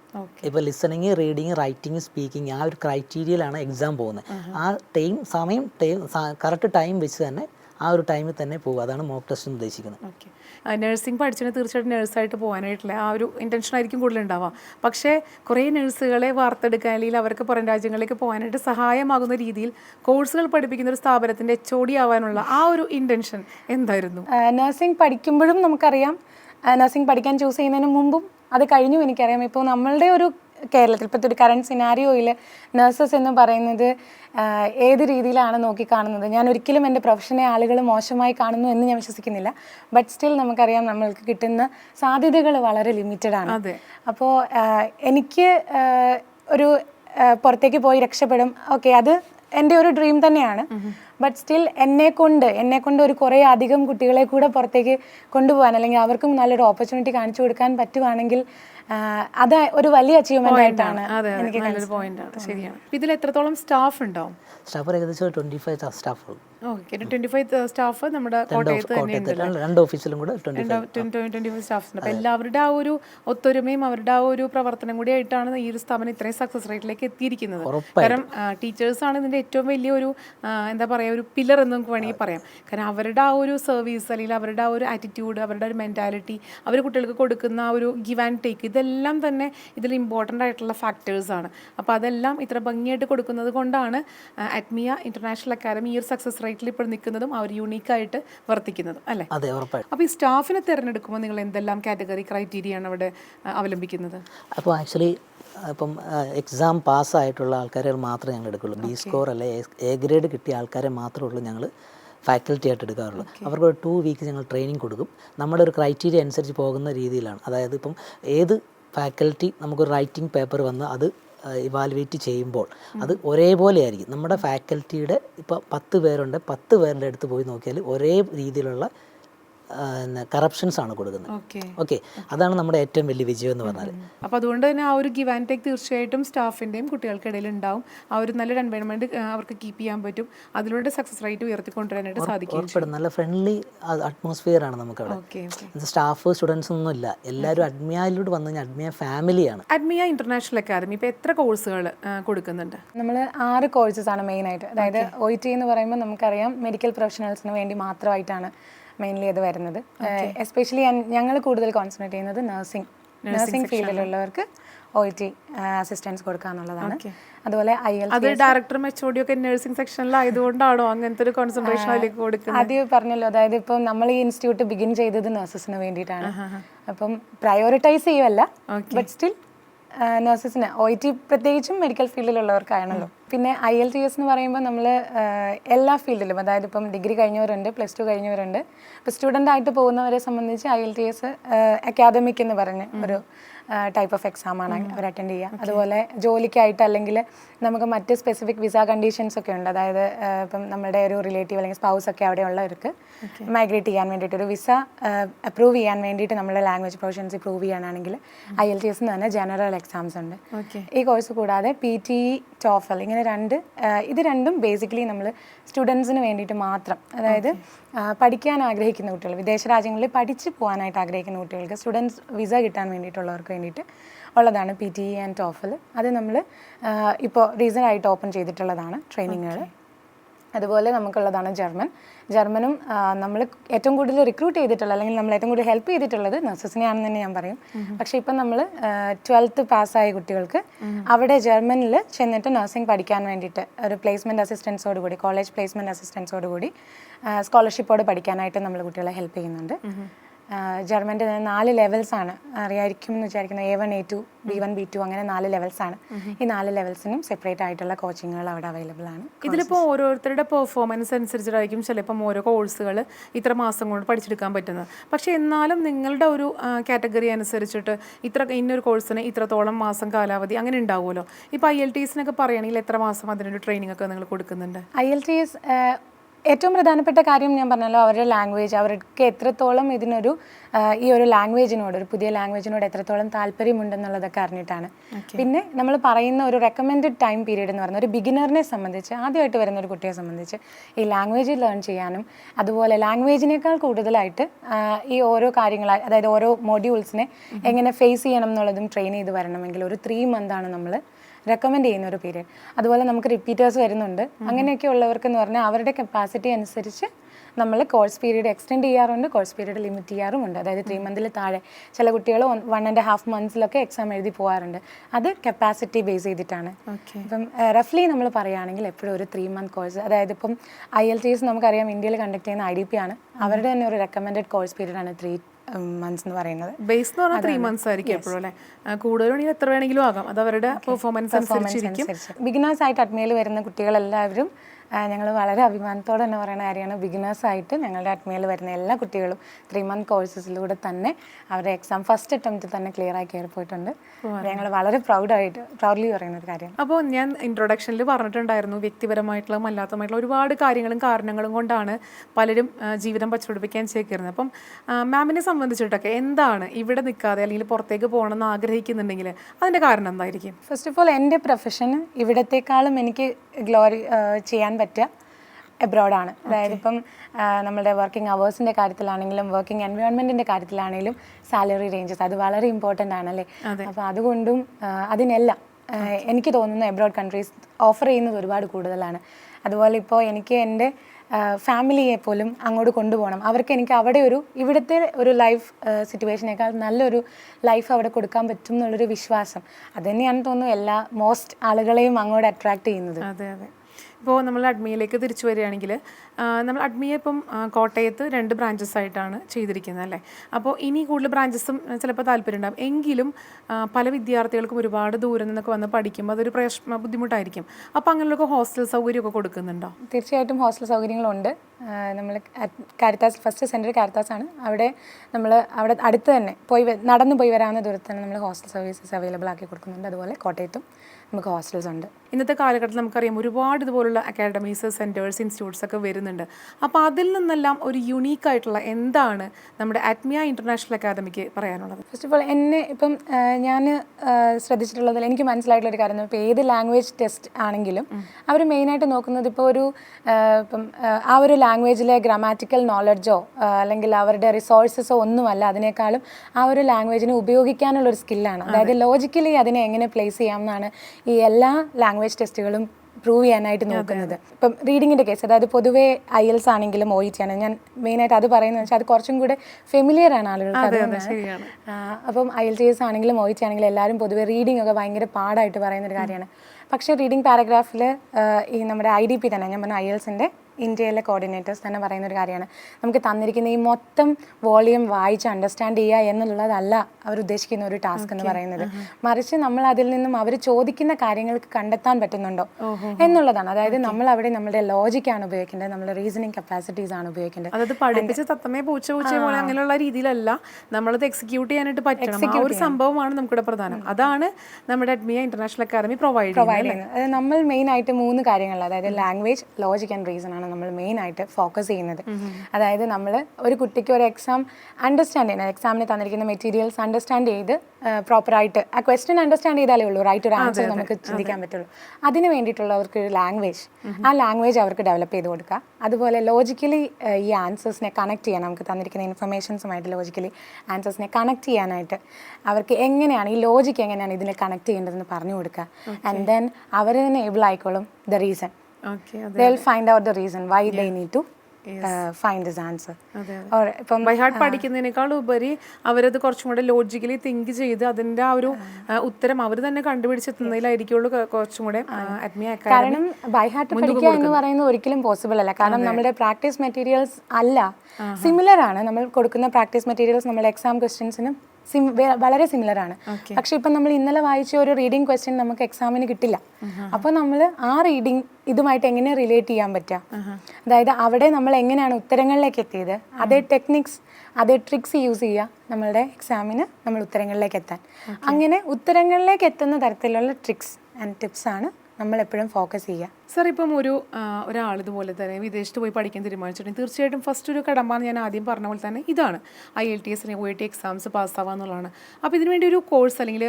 ഇപ്പോൾ ലിസണിങ് റീഡിങ് റൈറ്റിംഗ് സ്പീക്കിംഗ് ആ ഒരു ക്രൈറ്റീരിയയിലാണ് എക്സാം പോകുന്നത്. ആ ടൈം സമയം ടൈം കറക്റ്റ് ടൈം വെച്ച് തന്നെ ആ ഒരു ടൈമിൽ തന്നെ പോകും അതാണ് മോക്ക് ടെസ്റ്റ് ഉദ്ദേശിക്കുന്നത്. ഓക്കെ നഴ്സിംഗ് പഠിച്ചതിന് തീർച്ചയായിട്ടും നഴ്സായിട്ട് പോകാനായിട്ടില്ല ആ ഒരു ഇന്റൻഷൻ ആയിരിക്കും കൂടുതൽ ഉണ്ടാവുക. പക്ഷേ കുറേ നഴ്സുകളെ വാർത്തെടുക്കാൻ അല്ലെങ്കിൽ അവർക്ക് പുറം രാജ്യങ്ങളിലേക്ക് പോകാനായിട്ട് സഹായമാകുന്ന രീതിയിൽ കോഴ്സുകൾ പഠിപ്പിക്കുന്ന ഒരു സ്ഥാപനത്തിന്റെ എച്ച് ഒ ഡി ആവാനുള്ള ആ ഒരു ഇന്റൻഷൻ എന്തായിരുന്നു? നഴ്സിംഗ് പഠിക്കുമ്പോഴും നമുക്കറിയാം. നഴ്സിംഗ് പഠിക്കാൻ ചൂസ് ചെയ്യുന്നതിന് മുമ്പും അത് കഴിഞ്ഞു എനിക്കറിയാം. ഇപ്പോൾ നമ്മളുടെ ഒരു കേരളത്തിൽ ഇപ്പോഴത്തെ ഒരു കറണ്ട് സിനാരിയോയിൽ നഴ്സസ് എന്ന് പറയുന്നത് ഏത് രീതിയിലാണ് നോക്കിക്കാണുന്നത്? ഞാൻ ഒരിക്കലും എന്റെ പ്രൊഫഷനെ ആളുകൾ മോശമായി കാണുന്നു എന്ന് ഞാൻ വിശ്വസിക്കുന്നില്ല. ബട്ട് സ്റ്റിൽ നമുക്കറിയാം നമ്മൾക്ക് കിട്ടുന്ന സാധ്യതകൾ വളരെ ലിമിറ്റഡ് ആണ്. അപ്പോൾ എനിക്ക് ഒരു പുറത്തേക്ക് പോയി രക്ഷപ്പെടും. ഓക്കെ അത് എന്റെ ഒരു ഡ്രീം തന്നെയാണ്. ബട്ട് സ്റ്റിൽ എന്നെ കൊണ്ട് എന്നെ കൊണ്ട് ഒരു കുറേ അധികം കുട്ടികളെ കൂടെ പുറത്തേക്ക് കൊണ്ടുപോകാൻ അല്ലെങ്കിൽ അവർക്കും നല്ലൊരു ഓപ്പർച്യൂണിറ്റി കാണിച്ചു കൊടുക്കാൻ പറ്റുവാണെങ്കിൽ അത് ഒരു വലിയ അച്ചീവ്മെന്റ് ആയിട്ടാണ് എനിക്ക് അതെ നല്ലൊരു പോയിന്റ് ആണ്. ശരിയാണ്. ഇതിൽ എത്രത്തോളം സ്റ്റാഫ് ഉണ്ടാവും സ്റ്റാഫ് ഏകദേശം ട്വന്റി ഫൈവ് സ്റ്റാഫ് നമ്മുടെ കോട്ടയത്ത് തന്നെ കോട്ടയത്ത് രണ്ട് ഓഫീസിലും കൂടെ അപ്പോൾ എല്ലാവരുടെ ആ ഒരു ഒത്തൊരുമയും അവരുടെ ആ ഒരു പ്രവർത്തനം കൂടി ആയിട്ടാണ് ഈ ഒരു സ്ഥാപനം ഇത്രയും സക്സസ് റേറ്റിലേക്ക് എത്തിയിരിക്കുന്നത്. കാരണം ടീച്ചേഴ്സ് ആണ് ഇതിന്റെ ഏറ്റവും വലിയ ഒരു എന്താ പറയുക ഒരു പില്ലർ എന്ന് നമുക്ക് വേണമെങ്കിൽ പറയാം. കാരണം അവരുടെ ആ ഒരു സർവീസ് അല്ലെങ്കിൽ അവരുടെ ആ ഒരു ആറ്റിറ്റ്യൂഡ് അവരുടെ ഒരു മെന്റാലിറ്റി അവർ കുട്ടികൾക്ക് കൊടുക്കുന്ന ആ ഒരു ഗിവ് ആൻഡ് ടേക്ക് ഇതെല്ലാം തന്നെ ഇതിൽ ഇമ്പോർട്ടന്റ് ആയിട്ടുള്ള ഫാക്ടേഴ്സാണ് ആണ്. അപ്പോൾ അതെല്ലാം ഇത്ര ഭംഗിയായിട്ട് കൊടുക്കുന്നത് കൊണ്ടാണ് അറ്റ്മിയ ഇന്റർനാഷണൽ അക്കാദമി ഈ ഒരു സക്സസ് റേറ്റിൽ ഇപ്പോൾ നിൽക്കുന്നതും അവർ യൂണീക്കായിട്ട് വർത്തിക്കുന്നതും അല്ലേ? അതെ അപ്പോൾ ഈ സ്റ്റാഫിനെ തിരഞ്ഞെടുക്കുമ്പോൾ നിങ്ങൾ എന്തെല്ലാം കാറ്റഗറി ക്രൈറ്റീരിയ ആണ് അവിടെ അവലംബിക്കുന്നത്? അപ്പോൾ ആക്ച്വലി ഇപ്പം എക്സാം പാസ്സായിട്ടുള്ള ആൾക്കാരെ മാത്രമേ ഞങ്ങൾ എടുക്കുള്ളൂ. ബി സ്കോർ അല്ലെ എ ഗ്രേഡ് കിട്ടിയ ആൾക്കാരെ മാത്രമേ ഉള്ളൂ ഞങ്ങൾ ഫാക്കൽറ്റി ആയിട്ട് എടുക്കാറുള്ളൂ. അവർക്ക് ഒരു ടു വീക്ക് ഞങ്ങൾ ട്രെയിനിങ് കൊടുക്കും. നമ്മുടെ ഒരു ക്രൈറ്റീരിയ അനുസരിച്ച് പോകുന്ന രീതിയിലാണ്. അതായത് ഇപ്പം ഏത് ഫാക്കൽറ്റി നമുക്കൊരു റൈറ്റിംഗ് പേപ്പർ വന്ന് അത് ഇവാലുവേറ്റ് ചെയ്യുമ്പോൾ അത് ഒരേപോലെ ആയിരിക്കും നമ്മുടെ ഫാക്കൽറ്റിയുടെ ഇപ്പോൾ പത്ത് പേരുണ്ട്. പത്ത് പേരുടെ അടുത്ത് പോയി നോക്കിയാൽ ഒരേ രീതിയിലുള്ള കറപ്ഷൻസ് ആണ് കൊടുക്കുന്നത്. ഓക്കെ. അതാണ് നമ്മുടെ ഏറ്റവും വലിയ വിജയം എന്ന് പറഞ്ഞാൽ അപ്പോൾ അതുകൊണ്ട് തന്നെ ആ ഒരു ഗിവ് ആൻഡ് ടേക്ക് തീർച്ചയായിട്ടും സ്റ്റാഫിന്റെയും കുട്ടികൾക്കിടയിൽ ഉണ്ടാവും. ആ ഒരു നല്ലൊരു എൻവയോൺമെന്റ് അവർക്ക് കീപ്പ് ചെയ്യാൻ പറ്റും. അതിലൂടെ സക്സസ് റേറ്റ് ഉയർത്തിക്കൊണ്ടുവരാനായിട്ട് സാധിക്കും. നല്ല ഫ്രണ്ട്ലി അറ്റ്മോസ്ഫിയർ ആണ് ഓക്കെ ഓക്കെ. സ്റ്റാഫ് സ്റ്റുഡൻസ് ഒന്നും ഇല്ല. എല്ലാവരും അഡ്മിയയിലൂടെ വന്നു കഴിഞ്ഞാൽ അഡ്മിയ ഫാമിലിയാണ് അഡ്മിയ ഇന്റർനാഷണൽ അക്കാദമി ഇപ്പോൾ എത്ര കോഴ്സുകൾ കൊടുക്കുന്നുണ്ട്? നമ്മൾ ആറ് കോഴ്സസ് ആണ് മെയിൻ ആയിട്ട്. അതായത് ഒ ടി എന്ന് പറയുമ്പോൾ നമുക്കറിയാം മെഡിക്കൽ പ്രൊഫഷണൽസിന് വേണ്ടി മാത്രമായിട്ടാണ്. മെയിൻലി അത് വരുന്നത്. എസ്പെഷ്യലി ഞങ്ങൾ കൂടുതൽ കോൺസെൻട്രേറ്റ് ചെയ്യുന്നത് നഴ്സിംഗ് നഴ്സിംഗ് ഫീൽഡിലുള്ളവർക്ക് ഒ ടി അസിസ്റ്റൻസ് കൊടുക്കുക എന്നുള്ളതാണ്. അതുപോലെ ഐ എൽ അത് ഡയറക്ടർ എച്ച് ഒ ഒക്കെ നഴ്സിംഗ് സെക്ഷനിലായതുകൊണ്ടാണോ അങ്ങനത്തെ ഒരു കോൺസെൻട്രേഷൻ അതിലേക്ക് കൊടുക്കുന്നത്? ആദ്യം പറഞ്ഞല്ലോ. അതായത് ഇപ്പം നമ്മൾ ഈ ഇൻസ്റ്റിറ്റ്യൂട്ട് ബിഗിൻ ചെയ്തത് നഴ്സസിന് വേണ്ടിയിട്ടാണ്. അപ്പം പ്രയോറിറ്റൈസ് ചെയ്യുമല്ല ബട്ട് സ്റ്റിൽ നഴ്സസിന് ഒ ടി പ്രത്യേകിച്ചും മെഡിക്കൽ ഫീൽഡിലുള്ളവർക്കാണല്ലോ പിന്നെ ഐ എൽ ടി എസ് എന്ന് പറയുമ്പോൾ നമ്മൾ എല്ലാ ഫീൽഡിലും അതായത് ഇപ്പം ഡിഗ്രി കഴിഞ്ഞവരുണ്ട് പ്ലസ് ടു കഴിഞ്ഞവരുണ്ട്. ഇപ്പോൾ സ്റ്റുഡന്റ് ആയിട്ട് പോകുന്നവരെ സംബന്ധിച്ച് I L T S academic എന്ന് പറഞ്ഞ് ഒരു ടൈപ്പ് ഓഫ് എക്സാം ആണ് അവർ അറ്റൻഡ് ചെയ്യുക. അതുപോലെ ജോലിക്കായിട്ട് അല്ലെങ്കിൽ നമുക്ക് മറ്റ് സ്പെസിഫിക് വിസ കണ്ടീഷൻസ് ഒക്കെ ഉണ്ട്. അതായത് ഇപ്പം നമ്മുടെ ഒരു റിലേറ്റീവ് അല്ലെങ്കിൽ സ്പൗസ് ഒക്കെ അവിടെ ഉള്ളവർക്ക് മൈഗ്രേറ്റ് ചെയ്യാൻ വേണ്ടിയിട്ട് ഒരു വിസ അപ്രൂവ് ചെയ്യാൻ വേണ്ടിയിട്ട് നമ്മുടെ ലാംഗ്വേജ് പ്രൊഫഷൻസി പ്രൂവ് ചെയ്യാനാണെങ്കിൽ I E L T S തന്നെ ജനറൽ എക്സാംസ് ഉണ്ട്. ഈ കോഴ്സ് കൂടാതെ പി ടി ടോഫൽ ഇങ്ങനെ രണ്ട് ഇത് രണ്ടും ബേസിക്കലി നമ്മൾ സ്റ്റുഡൻസിന് വേണ്ടിയിട്ട് മാത്രം. അതായത് പഠിക്കാൻ ആഗ്രഹിക്കുന്ന കുട്ടികൾ വിദേശ രാജ്യങ്ങളിൽ പഠിച്ച് പോകാനായിട്ട് ആഗ്രഹിക്കുന്ന കുട്ടികൾക്ക് സ്റ്റുഡൻസ് വിസ കിട്ടാൻ വേണ്ടിയിട്ടുള്ളവർക്ക് വേണ്ടിയിട്ട് ഉള്ളതാണ് പി ടി ആൻഡ് ടോഫൽ അത് നമ്മൾ ഇപ്പോൾ റീസൺ ആയിട്ട് ഓപ്പൺ ചെയ്തിട്ടുള്ളതാണ് ട്രെയിനിങ്ങുകൾ അതുപോലെ നമുക്കുള്ളതാണ് ജർമ്മൻ. ജർമ്മനും നമ്മൾ ഏറ്റവും കൂടുതൽ റിക്രൂട്ട് ചെയ്തിട്ടുള്ള അല്ലെങ്കിൽ നമ്മൾ ഏറ്റവും കൂടുതൽ ഹെൽപ്പ് ചെയ്തിട്ടുള്ളത് നഴ്സസിനെയാണെന്ന് തന്നെ ഞാൻ പറയും. പക്ഷെ ഇപ്പം നമ്മൾ ട്വൽത്ത് പാസ്സായ കുട്ടികൾക്ക് അവിടെ ജർമ്മനിൽ ചെന്നിട്ട് നഴ്സിംഗ് പഠിക്കാൻ വേണ്ടിയിട്ട് ഒരു പ്ലേസ്മെന്റ് അസിസ്റ്റൻസോട് കൂടി കോളേജ് പ്ലേസ്മെന്റ് അസിസ്റ്റൻസോട് കൂടി സ്കോളർഷിപ്പോട് പഠിക്കാനായിട്ട് നമ്മൾ കുട്ടികളെ ഹെൽപ്പ് ചെയ്യുന്നുണ്ട്. ജർമ്മന്റെ തന്നെ നാല് ലെവൽസ് ആണ്. അറിയായിരിക്കും എന്ന് വിചാരിക്കുന്നത് A one A two B one B two അങ്ങനെ നാല് ലെവൽസ് ആണ്. ഈ നാല് ലെവൽസിനും സെപ്പറേറ്റ് ആയിട്ടുള്ള കോച്ചിങ്ങുകൾ അവിടെ അവൈലബിൾ ആണ്. ഇതിലിപ്പോൾ ഓരോരുത്തരുടെ പെർഫോമൻസ് അനുസരിച്ചിട്ടായിരിക്കും ചിലപ്പം ഓരോ കോഴ്സുകൾ ഇത്ര മാസം കൊണ്ട് പഠിച്ചെടുക്കാൻ പറ്റുന്നത്. പക്ഷേ എന്നാലും നിങ്ങളുടെ ഒരു കാറ്റഗറി അനുസരിച്ചിട്ട് ഇത്ര ഇന്നൊരു കോഴ്സിന് ഇത്രത്തോളം മാസം കാലാവധി അങ്ങനെ ഉണ്ടാവുമല്ലോ. ഇപ്പോൾ ഐ എൽ ടി എസിനൊക്കെ പറയുകയാണെങ്കിൽ എത്ര മാസം അതിനൊരു ട്രെയിനിങ് ഒക്കെ നിങ്ങൾ കൊടുക്കുന്നുണ്ട്? ഐ എൽ ടി എസ് ഏറ്റവും പ്രധാനപ്പെട്ട കാര്യം ഞാൻ പറഞ്ഞല്ലോ അവരുടെ ലാംഗ്വേജ് അവർക്ക് എത്രത്തോളം ഇതിനൊരു ഈ ഒരു ലാംഗ്വേജിനോട് ഒരു പുതിയ ലാംഗ്വേജിനോട് എത്രത്തോളം താല്പര്യമുണ്ടെന്നുള്ളതൊക്കെ അറിഞ്ഞിട്ടാണ്. പിന്നെ നമ്മൾ പറയുന്ന ഒരു റെക്കമെൻഡ് ടൈം പീരീഡ് എന്ന് പറയുന്ന ഒരു ബിഗിനറിനെ സംബന്ധിച്ച് ആദ്യമായിട്ട് വരുന്ന ഒരു കുട്ടിയെ സംബന്ധിച്ച് ഈ ലാംഗ്വേജ് ലേൺ ചെയ്യാനും അതുപോലെ ലാംഗ്വേജിനേക്കാൾ കൂടുതലായിട്ട് ഈ ഓരോ കാര്യങ്ങൾ അതായത് ഓരോ മോഡ്യൂൾസിനെ എങ്ങനെ ഫേസ് ചെയ്യണം എന്നുള്ളതും ട്രെയിൻ ചെയ്ത് വരണമെങ്കിൽ ഒരു ത്രീ മന്താണ് നമ്മൾ റെക്കമെൻഡ് ചെയ്യുന്ന ഒരു പീരീഡ് അതുപോലെ നമുക്ക് റിപ്പീറ്റേഴ്സ് വരുന്നുണ്ട്. അങ്ങനെയൊക്കെ ഉള്ളവർക്ക് എന്ന് പറഞ്ഞാൽ അവരുടെ കപ്പാസിറ്റി അനുസരിച്ച് നമ്മൾ കോഴ്സ് പീരീഡ് എക്സ്റ്റെൻഡ് ചെയ്യാറുണ്ട് കോഴ്സ് പീരീഡ് ലിമിറ്റ് ചെയ്യാറുമുണ്ട്. അതായത് ത്രീ മന്തിൽ താഴെ. ചില കുട്ടികൾ വൺ ആൻഡ് ഹാഫ് മന്ത്സിലൊക്കെ എക്സാം എഴുതി പോകാറുണ്ട് അത് കപ്പാസിറ്റി ബേസ് ചെയ്തിട്ടാണ്. ഇപ്പം റഫ്ലി നമ്മൾ പറയുകയാണെങ്കിൽ എപ്പോഴും ഒരു ത്രീ മന്ത് കോഴ്സ് അതായത് ഇപ്പം ഐ എൽ ടി എസ് നമുക്കറിയാം ഇന്ത്യയിൽ കണ്ടക്ട് ചെയ്യുന്ന ഐ ഡി പി ആണ്. അവരുടെ തന്നെ ഒരു റെക്കമെൻഡഡ് കോഴ്സ് പീരീഡ് ആണ്. ത്രീ മന്ത്സ് എന്ന് പറയുന്നത്. ബേസ് എന്ന് പറഞ്ഞാൽ ത്രീ മന്ത്സ് ആയിരിക്കും എപ്പോഴും അല്ലേ? കൂടുതലും എത്ര വേണമെങ്കിലും ആകാം. അത് അവരുടെ പെർഫോമൻസ് അനുസരിച്ചിരിക്കും. ബിഗിനേഴ്സ് ആയിട്ട് അഡ്മിയിൽ വരുന്ന കുട്ടികളെല്ലാവരും ഞങ്ങൾ വളരെ അഭിമാനത്തോടെ തന്നെ പറയുന്ന കാര്യമാണ്. ബിഗിനേഴ്സ് ആയിട്ട് ഞങ്ങളുടെ അഡ്മിയിൽ വരുന്ന എല്ലാ കുട്ടികളും ത്രീ മന്ത് കോഴ്സസിലൂടെ തന്നെ അവരുടെ എക്സാം ഫസ്റ്റ് അറ്റംപ്റ്റ് തന്നെ ക്ലിയർ ആക്കി കയറി പോയിട്ടുണ്ട്. ഞങ്ങൾ വളരെ പ്രൗഡായിട്ട് പ്രൗഡ്ലി പറയുന്ന ഒരു കാര്യമാണ് അപ്പോൾ ഞാൻ ഇൻട്രൊഡക്ഷനിൽ പറഞ്ഞിട്ടുണ്ടായിരുന്നു വ്യക്തിപരമായിട്ടുള്ള അല്ലാത്തമായിട്ടുള്ള ഒരുപാട് കാര്യങ്ങളും കാരണങ്ങളും കൊണ്ടാണ് പലരും ജീവിതം പച്ചപിടിപ്പിക്കാൻ ചേക്കിരുന്നത് അപ്പം മാമിനെ സംബന്ധിച്ചിട്ടൊക്കെ എന്താണ് ഇവിടെ നിൽക്കാതെ അല്ലെങ്കിൽ പുറത്തേക്ക് പോകണമെന്ന് ആഗ്രഹിക്കുന്നുണ്ടെങ്കിൽ അതിന്റെ കാരണം എന്തായിരിക്കും? ഫസ്റ്റ് ഓഫ് ഓൾ എന്റെ പ്രൊഫഷന് ഇവിടത്തെക്കാളും എനിക്ക് ഗ്ലോറി ചെയ്യാൻ പറ്റുക എബ്രോഡാണ് അതായത് ഇപ്പം നമ്മുടെ വർക്കിംഗ് അവേഴ്സിന്റെ കാര്യത്തിലാണെങ്കിലും വർക്കിംഗ് എൻവയോൺമെന്റിന്റെ കാര്യത്തിലാണെങ്കിലും സാലറി റേഞ്ചസ് അത് വളരെ ഇമ്പോർട്ടന്റ് ആണല്ലേ? അപ്പോൾ അതുകൊണ്ടും അതിനെല്ലാം എനിക്ക് തോന്നുന്നു എബ്രോഡ് കൺട്രീസ് ഓഫർ ചെയ്യുന്നത് ഒരുപാട് കൂടുതലാണ്. അതുപോലെ ഇപ്പോൾ എനിക്ക് എന്റെ ഫാമിലിയെ പോലും അങ്ങോട്ട് കൊണ്ടുപോകണം. അവർക്ക് എനിക്ക് അവിടെ ഒരു ഇവിടുത്തെ ഒരു ലൈഫ് സിറ്റുവേഷനേക്കാൾ നല്ലൊരു ലൈഫ് അവിടെ കൊടുക്കാൻ പറ്റും എന്നുള്ളൊരു വിശ്വാസം. അത് തന്നെയാണ് തോന്നുന്നു എല്ലാ മോസ്റ്റ് ആളുകളെയും അങ്ങോട്ട് അട്രാക്ട് ചെയ്യുന്നത്. അതെ അതെ. ഇപ്പോൾ നമ്മൾ അഡ്മിയിലേക്ക് തിരിച്ചു വരികയാണെങ്കിൽ നമ്മൾ അഡ്മിയെ ഇപ്പം കോട്ടയത്ത് രണ്ട് ബ്രാഞ്ചസ് ആയിട്ടാണ് ചെയ്തിരിക്കുന്നത് അല്ലേ? അപ്പോൾ ഇനി കൂടുതൽ ബ്രാഞ്ചസും ചിലപ്പോൾ താല്പര്യം ഉണ്ടാകും എങ്കിലും പല വിദ്യാർത്ഥികൾക്കും ഒരുപാട് ദൂരം നിന്നൊക്കെ വന്ന് പഠിക്കുമ്പോൾ അതൊരു പ്രശ്ന ബുദ്ധിമുട്ടായിരിക്കും. അപ്പോൾ അങ്ങനെയുള്ള ഹോസ്റ്റൽ സൗകര്യമൊക്കെ കൊടുക്കുന്നുണ്ടോ? തീർച്ചയായിട്ടും ഹോസ്റ്റൽ സൗകര്യങ്ങളുണ്ട്. നമ്മൾ കാരിത്താസ് ഫസ്റ്റ് സെന്റർ കാരിത്താസ് ആണ് അവിടെ നമ്മൾ അവിടെ അടുത്ത് തന്നെ പോയി നടന്നു പോയി വരാവുന്ന ദൂരത്ത് തന്നെ നമ്മൾ ഹോസ്റ്റൽ സർവീസസ് അവൈലബിൾ ആക്കി കൊടുക്കുന്നുണ്ട്. അതുപോലെ കോട്ടയത്തും. നമുക്ക് ഹോസ്റ്റൽസ് ഉണ്ട്. ഇന്നത്തെ കാലഘട്ടത്തിൽ നമുക്കറിയാം ഒരുപാട് ഇതുപോലുള്ള അക്കാഡമീസ് സെന്റേഴ്സ് ഇൻസ്റ്റിറ്റ്യൂട്ട്സ് ഒക്കെ വരുന്നുണ്ട്. അപ്പോൾ അതിൽ നിന്നെല്ലാം ഒരു യുണീക്ക് ആയിട്ടുള്ള എന്താണ് നമ്മുടെ അറ്റ്മിയ ഇന്റർനാഷണൽ അക്കാദമിക്ക് പറയാനുള്ളത്? ഫസ്റ്റ് ഓഫ് ഓൾ എന്നെ ഇപ്പം ഞാൻ ശ്രദ്ധിച്ചിട്ടുള്ളതിൽ എനിക്ക് മനസ്സിലായിട്ടുള്ള ഒരു കാര്യം ഇപ്പോൾ ഏത് ലാംഗ്വേജ് ടെസ്റ്റ് ആണെങ്കിലും അവർ മെയിനായിട്ട് നോക്കുന്നത് ഇപ്പോൾ ഒരു ഇപ്പം ആ, ഒരു ലാംഗ്വേജിലെ ഗ്രാമാറ്റിക്കൽ നോളജോ അല്ലെങ്കിൽ അവരുടെ റിസോഴ്സസോ ഒന്നുമല്ല. അതിനേക്കാളും ആ ഒരു ലാംഗ്വേജിനെ ഉപയോഗിക്കാനുള്ള ഒരു സ്കില്ലാണ് അതായത് ലോജിക്കലി അതിനെ എങ്ങനെ പ്ലേസ് ചെയ്യാമെന്നാണ് ഈ എല്ലാ ലാംഗ്വേജ് ടെസ്റ്റുകളും പ്രൂവ് ചെയ്യാനായിട്ട് നോക്കുന്നത്. ഇപ്പം റീഡിങ്ങിന്റെ കേസ് അതായത് പൊതുവേ ഐ എൽസ് ആണെങ്കിലും ഒ ഇ ടി ആണ്. ഞാൻ മെയിനായിട്ട് അത് പറയുന്നത് വെച്ചാൽ അത് കുറച്ചും കൂടെ ഫെമിലിയർ ആണ് ആളുകൾക്ക്. അപ്പം ഐ എൽ ടി എസ് ആണെങ്കിലും ഒ ഇ ടി ആണെങ്കിലും എല്ലാവരും പൊതുവേ റീഡിംഗ് ഒക്കെ ഭയങ്കര പാടായിട്ട് പറയുന്ന ഒരു കാര്യമാണ്. പക്ഷേ റീഡിംഗ് പാരഗ്രാഫിൽ ഈ നമ്മുടെ ഐ ഡി പി തന്നെ ഞാൻ പറഞ്ഞ ഐ എൽസിന്റെ ഇന്ത്യയിലെ കോർഡിനേറ്റേഴ്സ് തന്നെ പറയുന്ന ഒരു കാര്യമാണ്. നമുക്ക് തന്നിരിക്കുന്ന ഈ മൊത്തം വോളിയം വായിച്ച് അണ്ടർസ്റ്റാൻഡ് ചെയ്യുക എന്നുള്ളതല്ല അവർ ഉദ്ദേശിക്കുന്ന ഒരു ടാസ്ക് എന്ന് പറയുന്നത്. മറിച്ച് നമ്മൾ അതിൽ നിന്നും അവർ ചോദിക്കുന്ന കാര്യങ്ങൾക്ക് കണ്ടെത്താൻ പറ്റുന്നുണ്ടോ? എന്നുള്ളതാണ്. അതായത് നമ്മൾ അവിടെ നമ്മുടെ ലോജിക്കാണ് ഉപയോഗിക്കേണ്ടത് നമ്മുടെ റീസണിങ് കപ്പാസിറ്റീസ് ആണ് ഉപയോഗിക്കേണ്ടത്. അതായത് പഠിപ്പിച്ച് തത്തമേ പൂച്ച പൂച്ച പോലെ അങ്ങനെയുള്ള രീതിയിലല്ല നമ്മളത് എക്സിക്യൂട്ട് ചെയ്യാനായിട്ട് പറ്റണം. ആ ഒരു സംഭവമാണ് നമുക്കിവിടെ പ്രധാനം. അതാണ് നമ്മുടെ Admia international academy provide provide ചെയ്യുന്നത്. ചെയ്യുന്നത് നമ്മൾ മെയിൻ ആയിട്ട് മൂന്ന് കാര്യങ്ങൾ അതായത് ലാംഗ്വേജ് ലോജിക് ആൻഡ് റീസൺ ആണ് നമ്മൾ മെയിൻ ആയിട്ട് ഫോക്കസ് ചെയ്യുന്നത്. അതായത് നമ്മൾ ഒരു കുട്ടിക്ക് ഒരു എക്സാം അണ്ടർസ്റ്റാൻഡ് ചെയ്യുന്നത് എക്സാമിന് തന്നിരിക്കുന്ന മെറ്റീരിയൽസ് അണ്ടർസ്റ്റാൻഡ് ചെയ്ത് പ്രോപ്പറായിട്ട് ആ ക്വസ്റ്റ്യൻ അണ്ടർസ്റ്റാൻഡ് ചെയ്താലേ ഉള്ളൂ. റൈറ്റ് ഒരു ആൻസർ നമുക്ക് ചിന്തിക്കാൻ പറ്റുള്ളൂ. അതിന് വേണ്ടിയിട്ടുള്ള അവർക്ക് ഒരു ലാംഗ്വേജ് ആ ലാംഗ്വേജ് അവർക്ക് ഡെവലപ്പ് ചെയ്ത് കൊടുക്കുക. അതുപോലെ ലോജിക്കലി ഈ ആൻസേഴ്സിനെ കണക്ട് ചെയ്യാൻ നമുക്ക് തന്നിരിക്കുന്ന ഇൻഫർമേഷൻസുമായിട്ട് ലോജിക്കലി ആൻസേഴ്സിനെ കണക്ട് ചെയ്യാനായിട്ട് അവർക്ക് എങ്ങനെയാണ് ഈ ലോജിക്ക് എങ്ങനെയാണ് ഇതിനെ കണക്ട് ചെയ്യേണ്ടതെന്ന് പറഞ്ഞു കൊടുക്കുക. ആൻഡ് ദെൻ അവർ തന്നെ ഏബിൾ ആയിക്കോളും the reason they will find out the reason why they need to find this answer അതെ ഇപ്പം ബൈ ഹാർട്ട് പഠിക്കുന്നതിനേക്കാൾ ഉപരി അവരത് കുറച്ചും കൂടെ ലോജിക്കലി തിങ്ക് ചെയ്ത് അതിന്റെ ആ ഒരു ഉത്തരം അവർ തന്നെ കണ്ടുപിടിച്ചെത്തുന്നതിലായിരിക്കുള്ളൂ ക- കുറച്ചും കൂടെ കാരണം ബൈ ഹാർട്ട് പഠിക്കുക എന്ന് പറയുന്നത് ഒരിക്കലും പോസിബിൾ അല്ല. കാരണം നമ്മുടെ പ്രാക്ടീസ് മെറ്റീരിയൽസ് അല്ല. സിമിലർ ആണ് നമ്മൾ കൊടുക്കുന്ന പ്രാക്ടീസ് മെറ്റീരിയൽസ് നമ്മുടെ എക്സാം ക്വസ്റ്റ്യൻസിനും വളരെ സിമിലർ ആണ്. പക്ഷെ ഇപ്പം നമ്മൾ ഇന്നലെ വായിച്ച ഒരു റീഡിംഗ് ക്വസ്റ്റ്യൻ നമുക്ക് എക്സാമിന് കിട്ടില്ല. അപ്പോൾ നമ്മൾ ആ റീഡിംഗ് ഇതുമായിട്ട് എങ്ങനെ റിലേറ്റ് ചെയ്യാൻ പറ്റുക അതായത് അവിടെ നമ്മൾ എങ്ങനെയാണ് ഉത്തരങ്ങളിലേക്ക് എത്തിയത്? അതേ ടെക്നിക്സ് അതേ ട്രിക്സ് യൂസ് ചെയ്യുക നമ്മളുടെ എക്സാമിന് നമ്മൾ ഉത്തരങ്ങളിലേക്ക് എത്താൻ. അങ്ങനെ ഉത്തരങ്ങളിലേക്ക് എത്തുന്ന തരത്തിലുള്ള ട്രിക്സ് ആൻഡ് ടിപ്സ് ആണ് നമ്മൾ എപ്പോഴും ഫോക്കസ് ചെയ്യുക. സർ ഇപ്പം ഒരു ഒരാൾ ഇതുപോലെ തന്നെ വിദേശത്ത് പോയി പഠിക്കാൻ തീരുമാനിച്ചിട്ടുണ്ടെങ്കിൽ തീർച്ചയായിട്ടും ഫസ്റ്റ് ഒരു കടമ്പ എന്ന് ഞാൻ ആദ്യം പറഞ്ഞ പോലെ തന്നെ ഇതാണ്. I L T S O T exams പാസ്സാവുക എന്നുള്ളതാണ് അപ്പോൾ ഇതിനുവേണ്ടി ഒരു കോഴ്സ് അല്ലെങ്കിൽ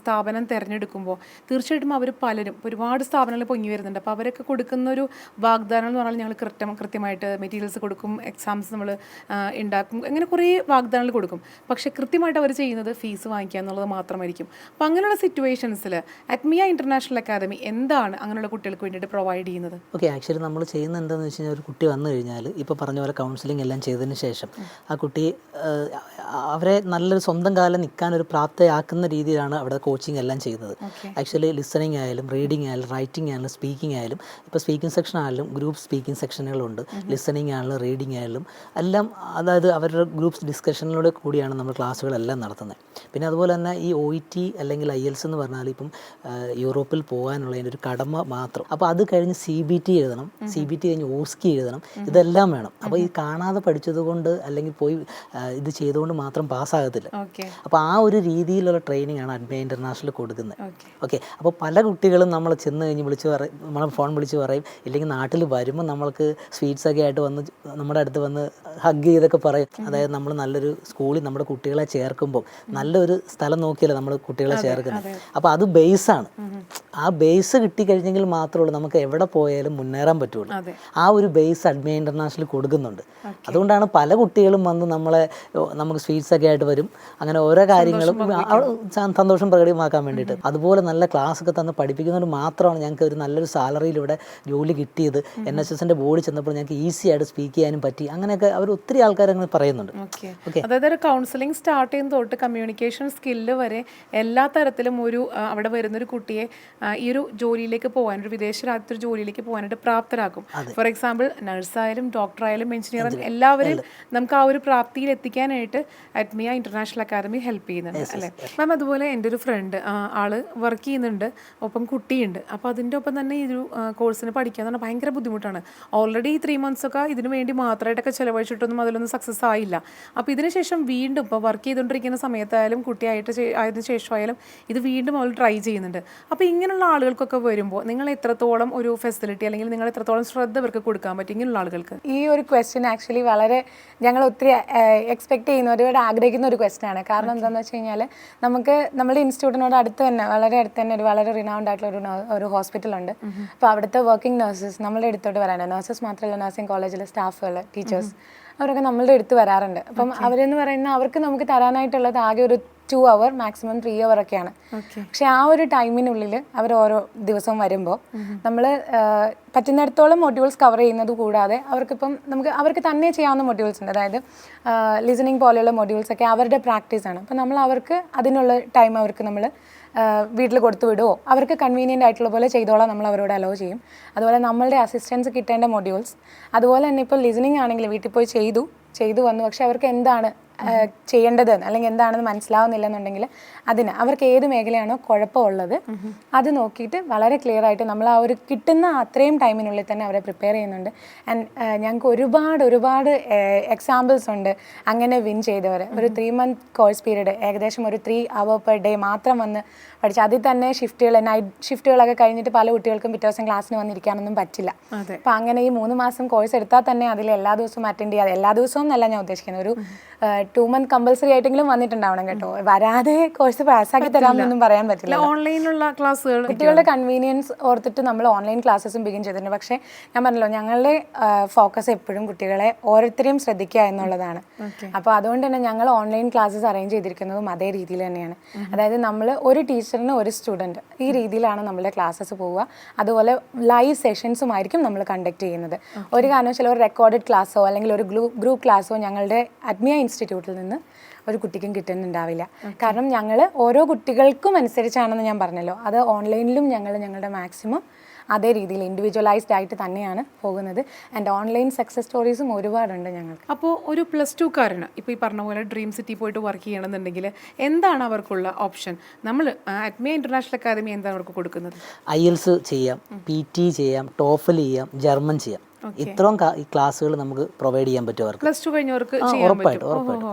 സ്ഥാപനം തിരഞ്ഞെടുക്കുമ്പോൾ തീർച്ചയായിട്ടും അവർ പലരും ഒരുപാട് സ്ഥാപനങ്ങൾ പൊങ്ങി വരുന്നുണ്ട്. അപ്പോൾ അവരൊക്കെ കൊടുക്കുന്ന ഒരു വാഗ്ദാനം എന്ന് പറഞ്ഞാൽ ഞങ്ങൾ കൃത്യം കൃത്യമായിട്ട് മെറ്റീരിയൽസ് കൊടുക്കും എക്സാംസ് നമ്മൾ ഉണ്ടാക്കും അങ്ങനെ കുറേ വാഗ്ദാനങ്ങൾ കൊടുക്കും. പക്ഷേ കൃത്യമായിട്ട് അവർ ചെയ്യുന്നത് ഫീസ് വാങ്ങിക്കുക എന്നുള്ളത് മാത്രമായിരിക്കും. അപ്പോൾ അങ്ങനെയുള്ള സിറ്റുവേഷൻസിൽ അറ്റ്മിയ ഇന്റർനാഷണൽ അക്കാദമി എന്താണ് അങ്ങനെയുള്ള കുട്ടികൾക്ക് വേണ്ടിയിട്ട് പ്രൊവൈഡ് ചെയ്യുന്നത്? ഓക്കെ ആക്ച്വലി നമ്മൾ ചെയ്യുന്ന എന്താണെന്ന് വെച്ച് കഴിഞ്ഞാൽ ഒരു കുട്ടി വന്നു കഴിഞ്ഞാൽ ഇപ്പോൾ പറഞ്ഞ പോലെ കൗൺസിലിംഗ് എല്ലാം ചെയ്തതിന് ശേഷം ആ കുട്ടി അവരെ നല്ലൊരു സ്വന്തം കാലം നിൽക്കാൻ ഒരു പ്രാപ്തയാക്കുന്ന രീതിയിലാണ് അവിടെ കോച്ചിങ് എല്ലാം ചെയ്യുന്നത്. ആക്ച്വലി ലിസണിങ് ആയാലും റീഡിങ് ആയാലും റൈറ്റിംഗ് ആയാലും സ്പീക്കിംഗ് ആയാലും ഇപ്പോൾ സ്പീക്കിംഗ് സെക്ഷൻ ആയാലും ഗ്രൂപ്പ് സ്പീക്കിംഗ് സെക്ഷനുകളുണ്ട് ലിസണിങ് ആയാലും റീഡിംഗ് ആയാലും എല്ലാം അതായത് അവരുടെ ഗ്രൂപ്പ് ഡിസ്കഷനിലൂടെ കൂടിയാണ് നമ്മൾ ക്ലാസ്സുകളെല്ലാം നടത്തുന്നത്. പിന്നെ അതുപോലെ തന്നെ ഈ ഒ ടി അല്ലെങ്കിൽ ഐ എൽസ് എന്ന് പറഞ്ഞാൽ ഇപ്പം യൂറോപ്പിൽ പോകാനുള്ളതിന്റെ ഒരു കടമ മാത്രം. അപ്പോൾ അത് കഴിഞ്ഞ് സി ബി ടി എഴുതണം. സി ബി ടി കഴിഞ്ഞ് ഓസ്കി എഴുതണം. ഇതെല്ലാം വേണം. അപ്പോൾ ഈ കാണാതെ പഠിച്ചത് കൊണ്ട് അല്ലെങ്കിൽ പോയി ഇത് ചെയ്തുകൊണ്ട് മാത്രം പാസ്സാകത്തില്ല. അപ്പോൾ ആ ഒരു രീതിയിലുള്ള ട്രെയിനിങ് ആണ് അഡ്മിയ ഇന്റർനാഷണൽ കൊടുക്കുന്നത്. ഓക്കെ. ഓക്കെ. അപ്പോൾ പല കുട്ടികളും നമ്മൾ ചെന്ന് കഴിഞ്ഞ് വിളിച്ച് പറയും നമ്മളെ ഫോൺ വിളിച്ച് പറയും ഇല്ലെങ്കിൽ നാട്ടിൽ വരുമ്പോൾ നമ്മൾക്ക് സ്വീറ്റ്സ് ഒക്കെ ആയിട്ട് വന്ന് നമ്മുടെ അടുത്ത് വന്ന് ഹഗ് ചെയ്തൊക്കെ പറയും. അതായത് നമ്മൾ നല്ലൊരു സ്കൂളിൽ നമ്മുടെ കുട്ടികളെ ചേർക്കുമ്പോൾ നല്ലൊരു സ്ഥലം നോക്കിയല്ലേ നമ്മൾ കുട്ടികളെ ചേർക്കുന്നത്. അപ്പോൾ അത് ബേസാണ് ആ ബേസ് കിട്ടിക്കഴിഞ്ഞെങ്കിൽ മാത്രമേ ഉള്ളൂ നമുക്ക് എവിടെ പോയാലും മുന്നേറാൻ പറ്റുള്ളൂ. ആ ഒരു ബേസ് അഡ്മി ഇന്റർനാഷണൽ കൊടുക്കുന്നുണ്ട്. അതുകൊണ്ടാണ് പല കുട്ടികളും വന്ന് നമ്മളെ നമുക്ക് സ്വീറ്റ്സ് ഒക്കെ ആയിട്ട് വരും. അങ്ങനെ ഓരോ കാര്യങ്ങളും സന്തോഷം പ്രകടമാക്കാൻ വേണ്ടിയിട്ട്. അതുപോലെ നല്ല ക്ലാസ് ഒക്കെ തന്ന് പഠിപ്പിക്കുന്നവർ മാത്രമാണ് ഞങ്ങൾക്ക് ഒരു നല്ലൊരു സാലറിയിൽ ഇവിടെ ജോലി കിട്ടിയത്. എൻ എസ് എസിന്റെ ബോർഡിൽ ചെന്നപ്പോൾ ഞങ്ങൾക്ക് ഈസി ആയിട്ട് സ്പീക്ക് ചെയ്യാനും പറ്റി. അങ്ങനെയൊക്കെ അവർ ഒത്തിരി ആൾക്കാർ അങ്ങനെ പറയുന്നുണ്ട്. അതായത് ഒരു കൗൺസിലിംഗ് സ്റ്റാർട്ട് ചെയ്യുന്ന തൊട്ട് കമ്മ്യൂണിക്കേഷൻ സ്കില്ല് വരെ എല്ലാ തരത്തിലും ഒരു അവിടെ വരുന്നൊരു കുട്ടിയെ ഈ ഒരു ജോലിയിലേക്ക് പോകാൻ ഒരു വിദേശ രാജ്യത്ത് ഒരു ജോലിയിലേക്ക് പോകാനായിട്ട് പ്രാപ്തരാക്കും. ഫോർ എക്സാമ്പിൾ നഴ്സായാലും ഡോക്ടറായാലും എഞ്ചിനീയർ എല്ലാവരും നമുക്ക് ആ ഒരു പ്രാപ്തിയിൽ എത്തിക്കാനായിട്ട് അഡ്മിയ ഇന്റർനാഷണൽ അക്കാദമി ഹെൽപ്പ് ചെയ്യുന്നുണ്ട് അല്ലേ? മാം അതുപോലെ എന്റെ ഒരു ഫ്രണ്ട് ആൾ വർക്ക് ചെയ്യുന്നുണ്ട് ഒപ്പം കുട്ടിയുണ്ട്. അപ്പോൾ അതിന്റെ ഒപ്പം തന്നെ ഈ ഒരു കോഴ്സിന് പഠിക്കുക എന്ന് പറഞ്ഞാൽ ഭയങ്കര ബുദ്ധിമുട്ടാണ്. ഓൾറെഡി ഈ ത്രീ മന്ത്സ് ഒക്കെ ഇതിനു വേണ്ടി മാത്രമായിട്ടൊക്കെ ചിലവഴിച്ചിട്ടൊന്നും അതിലൊന്നും സക്സസ് ആയില്ല. അപ്പോൾ ഇതിന് ശേഷം വീണ്ടും ഇപ്പോൾ വർക്ക് ചെയ്തുകൊണ്ടിരിക്കുന്ന സമയത്തായാലും കുട്ടിയായിട്ട് ആയതിനു ശേഷമായാലും ഇത് വീണ്ടും അവൾ ട്രൈ ചെയ്യുന്നുണ്ട്. അപ്പോൾ ഇങ്ങനെയുള്ള ആളുകൾക്കൊക്കെ വരുമ്പോൾ നിങ്ങൾ എത്രത്തോളം ഒരു ഫെസിലിറ്റി അല്ലെങ്കിൽ നിങ്ങൾ എത്രത്തോളം ശ്രദ്ധ ഇവർക്ക് കൊടുക്കാൻ പറ്റും ഇങ്ങനെയുള്ള ആളുകൾക്ക്? ഈ ഒരു ക്വസ്റ്റ്യൻ ആക്ച്വലി വളരെ ഞങ്ങൾ ഒത്തിരി എക്സ്പെക്ട് ചെയ്യുന്ന ഒരുപാട് ആഗ്രഹിക്കുന്ന ഒരു ക്വസ്റ്റ്യൻ ആണ്. കാരണം എന്താണെന്ന് വെച്ച് കഴിഞ്ഞാൽ നമുക്ക് നമ്മുടെ ഇൻസ്റ്റിറ്റ്യൂട്ടിനോട് അടുത്ത് തന്നെ വളരെ അടുത്ത് തന്നെ ഒരു വളരെ റിനൗണ്ട് ആയിട്ടുള്ള ഒരു ഹോസ്പിറ്റൽ ഒരു ഹോസ്പിറ്റലുണ്ട് അപ്പോൾ അവിടുത്തെ വർക്കിംഗ് നഴ്സസ് നമ്മളുടെ അടുത്തോട്ട് വരാനുണ്ട് നഴ്സസ് മാത്രമല്ല നഴ്സിംഗ് കോളേജിലെ സ്റ്റാഫുകൾ ടീച്ചേഴ്സ് അവരൊക്കെ നമ്മളുടെ അടുത്ത് വരാറുണ്ട്. അപ്പം അവരെന്ന് പറയുന്ന അവർക്ക് നമുക്ക് തരാനായിട്ടുള്ളത് ആകെ ഒരു ടു അവർ മാക്സിമം ത്രീ അവർ ഒക്കെയാണ്. പക്ഷെ ആ ഒരു ടൈമിനുള്ളിൽ അവർ ഓരോ ദിവസവും വരുമ്പോൾ നമ്മൾ പറ്റുന്നിടത്തോളം മൊഡ്യൂൾസ് കവർ ചെയ്യുന്നത് കൂടാതെ അവർക്കിപ്പം നമുക്ക് അവർക്ക് തന്നെ ചെയ്യാവുന്ന മൊഡ്യൂൾസ് ഉണ്ട്. അതായത് ലിസണിങ് പോലെയുള്ള മൊഡ്യൂൾസ് ഒക്കെ അവരുടെ പ്രാക്ടീസാണ് അപ്പം നമ്മൾ അവർക്ക് അതിനുള്ള ടൈം അവർക്ക് നമ്മൾ വീട്ടിൽ കൊടുത്തു വിടുവോ? അവർക്ക് കൺവീനിയന്റ് ആയിട്ടുള്ള പോലെ ചെയ്തോളാം നമ്മൾ അവരോട് അലോ ചെയ്യും. അതുപോലെ നമ്മളുടെ അസിസ്റ്റൻസ് കിട്ടേണ്ട മൊഡ്യൂൾസ് അതുപോലെ തന്നെ ഇപ്പോൾ ലിസണിങ് ആണെങ്കിൽ വീട്ടിൽ പോയി ചെയ്തു ചെയ്തു വന്നു. പക്ഷെ അവർക്ക് എന്താണ് ചെയ്യേണ്ടത് അല്ലെങ്കിൽ എന്താണെന്ന് മനസ്സിലാവുന്നില്ല എന്നുണ്ടെങ്കിൽ അതിന് അവർക്ക് ഏത് മേഖലയാണോ കുഴപ്പമുള്ളത് അത് നോക്കിയിട്ട് വളരെ ക്ലിയർ ആയിട്ട് നമ്മൾ ആ ഒരു കിട്ടുന്ന അത്രയും ടൈമിനുള്ളിൽ തന്നെ അവരെ പ്രിപ്പയർ ചെയ്യുന്നുണ്ട്. ആൻഡ് ഞങ്ങൾക്ക് ഒരുപാട് ഒരുപാട് എക്സാമ്പിൾസ് ഉണ്ട് അങ്ങനെ വിൻ ചെയ്തവർ. ഒരു ത്രീ മന്ത് കോഴ്സ് പീരീഡ് ഏകദേശം ഒരു ത്രീ അവർ പെർ ഡേ മാത്രം വന്ന് പഠിച്ചു അതിൽ തന്നെ ഷിഫ്റ്റുകൾ നൈറ്റ് ഷിഫ്റ്റുകളൊക്കെ കഴിഞ്ഞിട്ട് പല കുട്ടികൾക്കും പിറ്റേ ദിവസം ക്ലാസ്സിന് വന്നിരിക്കാനൊന്നും പറ്റില്ല. അപ്പം അങ്ങനെ ഈ മൂന്ന് മാസം കോഴ്സ് എടുത്താൽ തന്നെ അതിൽ എല്ലാ ദിവസവും അറ്റൻഡ് ചെയ്യാതെ എല്ലാ ദിവസവും എന്നല്ല ഞാൻ ഉദ്ദേശിക്കുന്നത് ഒരു ടു മന്ത് കമ്പൽസറി ആയിട്ടെങ്കിലും വന്നിട്ടുണ്ടാവണം കേട്ടോ. വരാതെ കോഴ്സ് പാസ്സാക്കി തരാമെന്നൊന്നും പറയാൻ പറ്റില്ല. ഓൺലൈനിലുള്ള ക്ലാസ്സുകൾ കുട്ടികളുടെ കൺവീനിയൻസ് ഓർത്തിട്ട് നമ്മൾ ഓൺലൈൻ ക്ലാസ്സസും ബിഗിൻ ചെയ്തിട്ടുണ്ട്. പക്ഷേ ഞാൻ പറഞ്ഞല്ലോ ഞങ്ങളുടെ ഫോക്കസ് എപ്പോഴും കുട്ടികളെ ഓരോരുത്തരെയും ശ്രദ്ധിക്കുക എന്നുള്ളതാണ്. അപ്പോൾ അതുകൊണ്ട് തന്നെ ഞങ്ങൾ ഓൺലൈൻ ക്ലാസ്സസ് അറേഞ്ച് ചെയ്തിരിക്കുന്നതും അതേ രീതിയിൽ തന്നെയാണ്. അതായത് നമ്മൾ ഒരു ടീച്ചറിന് ഒരു സ്റ്റുഡന്റ് ഈ രീതിയിലാണ് നമ്മുടെ ക്ലാസ്സസ് പോവുക. അതുപോലെ ലൈവ് സെഷൻസും ആയിരിക്കും നമ്മൾ കണ്ടക്ട് ചെയ്യുന്നത്. ഒരു കാരണവശാലും ഒരു റെക്കോർഡഡ് ക്ലാസ്സോ അല്ലെങ്കിൽ ഒരു ഗ്രൂപ്പ് ക്ലാസ്സോ ഞങ്ങളുടെ അഡ്മിയ ഇൻസ്റ്റിറ്റ്യൂട്ടിൽ നിന്ന് ഒരു കുട്ടിക്കും കിട്ടുന്നുണ്ടാവില്ല. കാരണം ഞങ്ങൾ ഓരോ കുട്ടികൾക്കും അനുസരിച്ചാണെന്ന് ഞാൻ പറഞ്ഞല്ലോ. അത് ഓൺലൈനിലും ഞങ്ങൾ ഞങ്ങളുടെ മാക്സിമം അതേ രീതിയിൽ ഇൻഡിവിജ്വലൈസ്ഡ് ആയിട്ട് തന്നെയാണ് പോകുന്നത്. ആൻഡ് ഓൺലൈൻ സക്സസ് സ്റ്റോറീസും ഒരുപാടുണ്ട് ഞങ്ങൾക്ക്. അപ്പോൾ ഒരു പ്ലസ് ടു കാരന് ഇപ്പോൾ ഈ പറഞ്ഞ പോലെ ഡ്രീം സിറ്റി പോയിട്ട് വർക്ക് ചെയ്യണമെന്നുണ്ടെങ്കിൽ എന്താണ് അവർക്കുള്ള ഓപ്ഷൻ നമ്മൾ അറ്റ്മിയ ഇന്റർനാഷണൽ അക്കാദമി എന്താണ് അവർക്ക് കൊടുക്കുന്നത്? ഐ എൽസ് ചെയ്യാം പി ടി ചെയ്യാം ടോഫൽ ചെയ്യാം ജർമ്മൻ ചെയ്യാം. ഇത്രയും ക്ലാസ്സുകൾ നമുക്ക് പ്രൊവൈഡ് ചെയ്യാൻ പറ്റും അവർക്ക്. പ്ലസ് ടു കഴിഞ്ഞവർക്ക് അപ്പൊ ഉറപ്പായിട്ടും,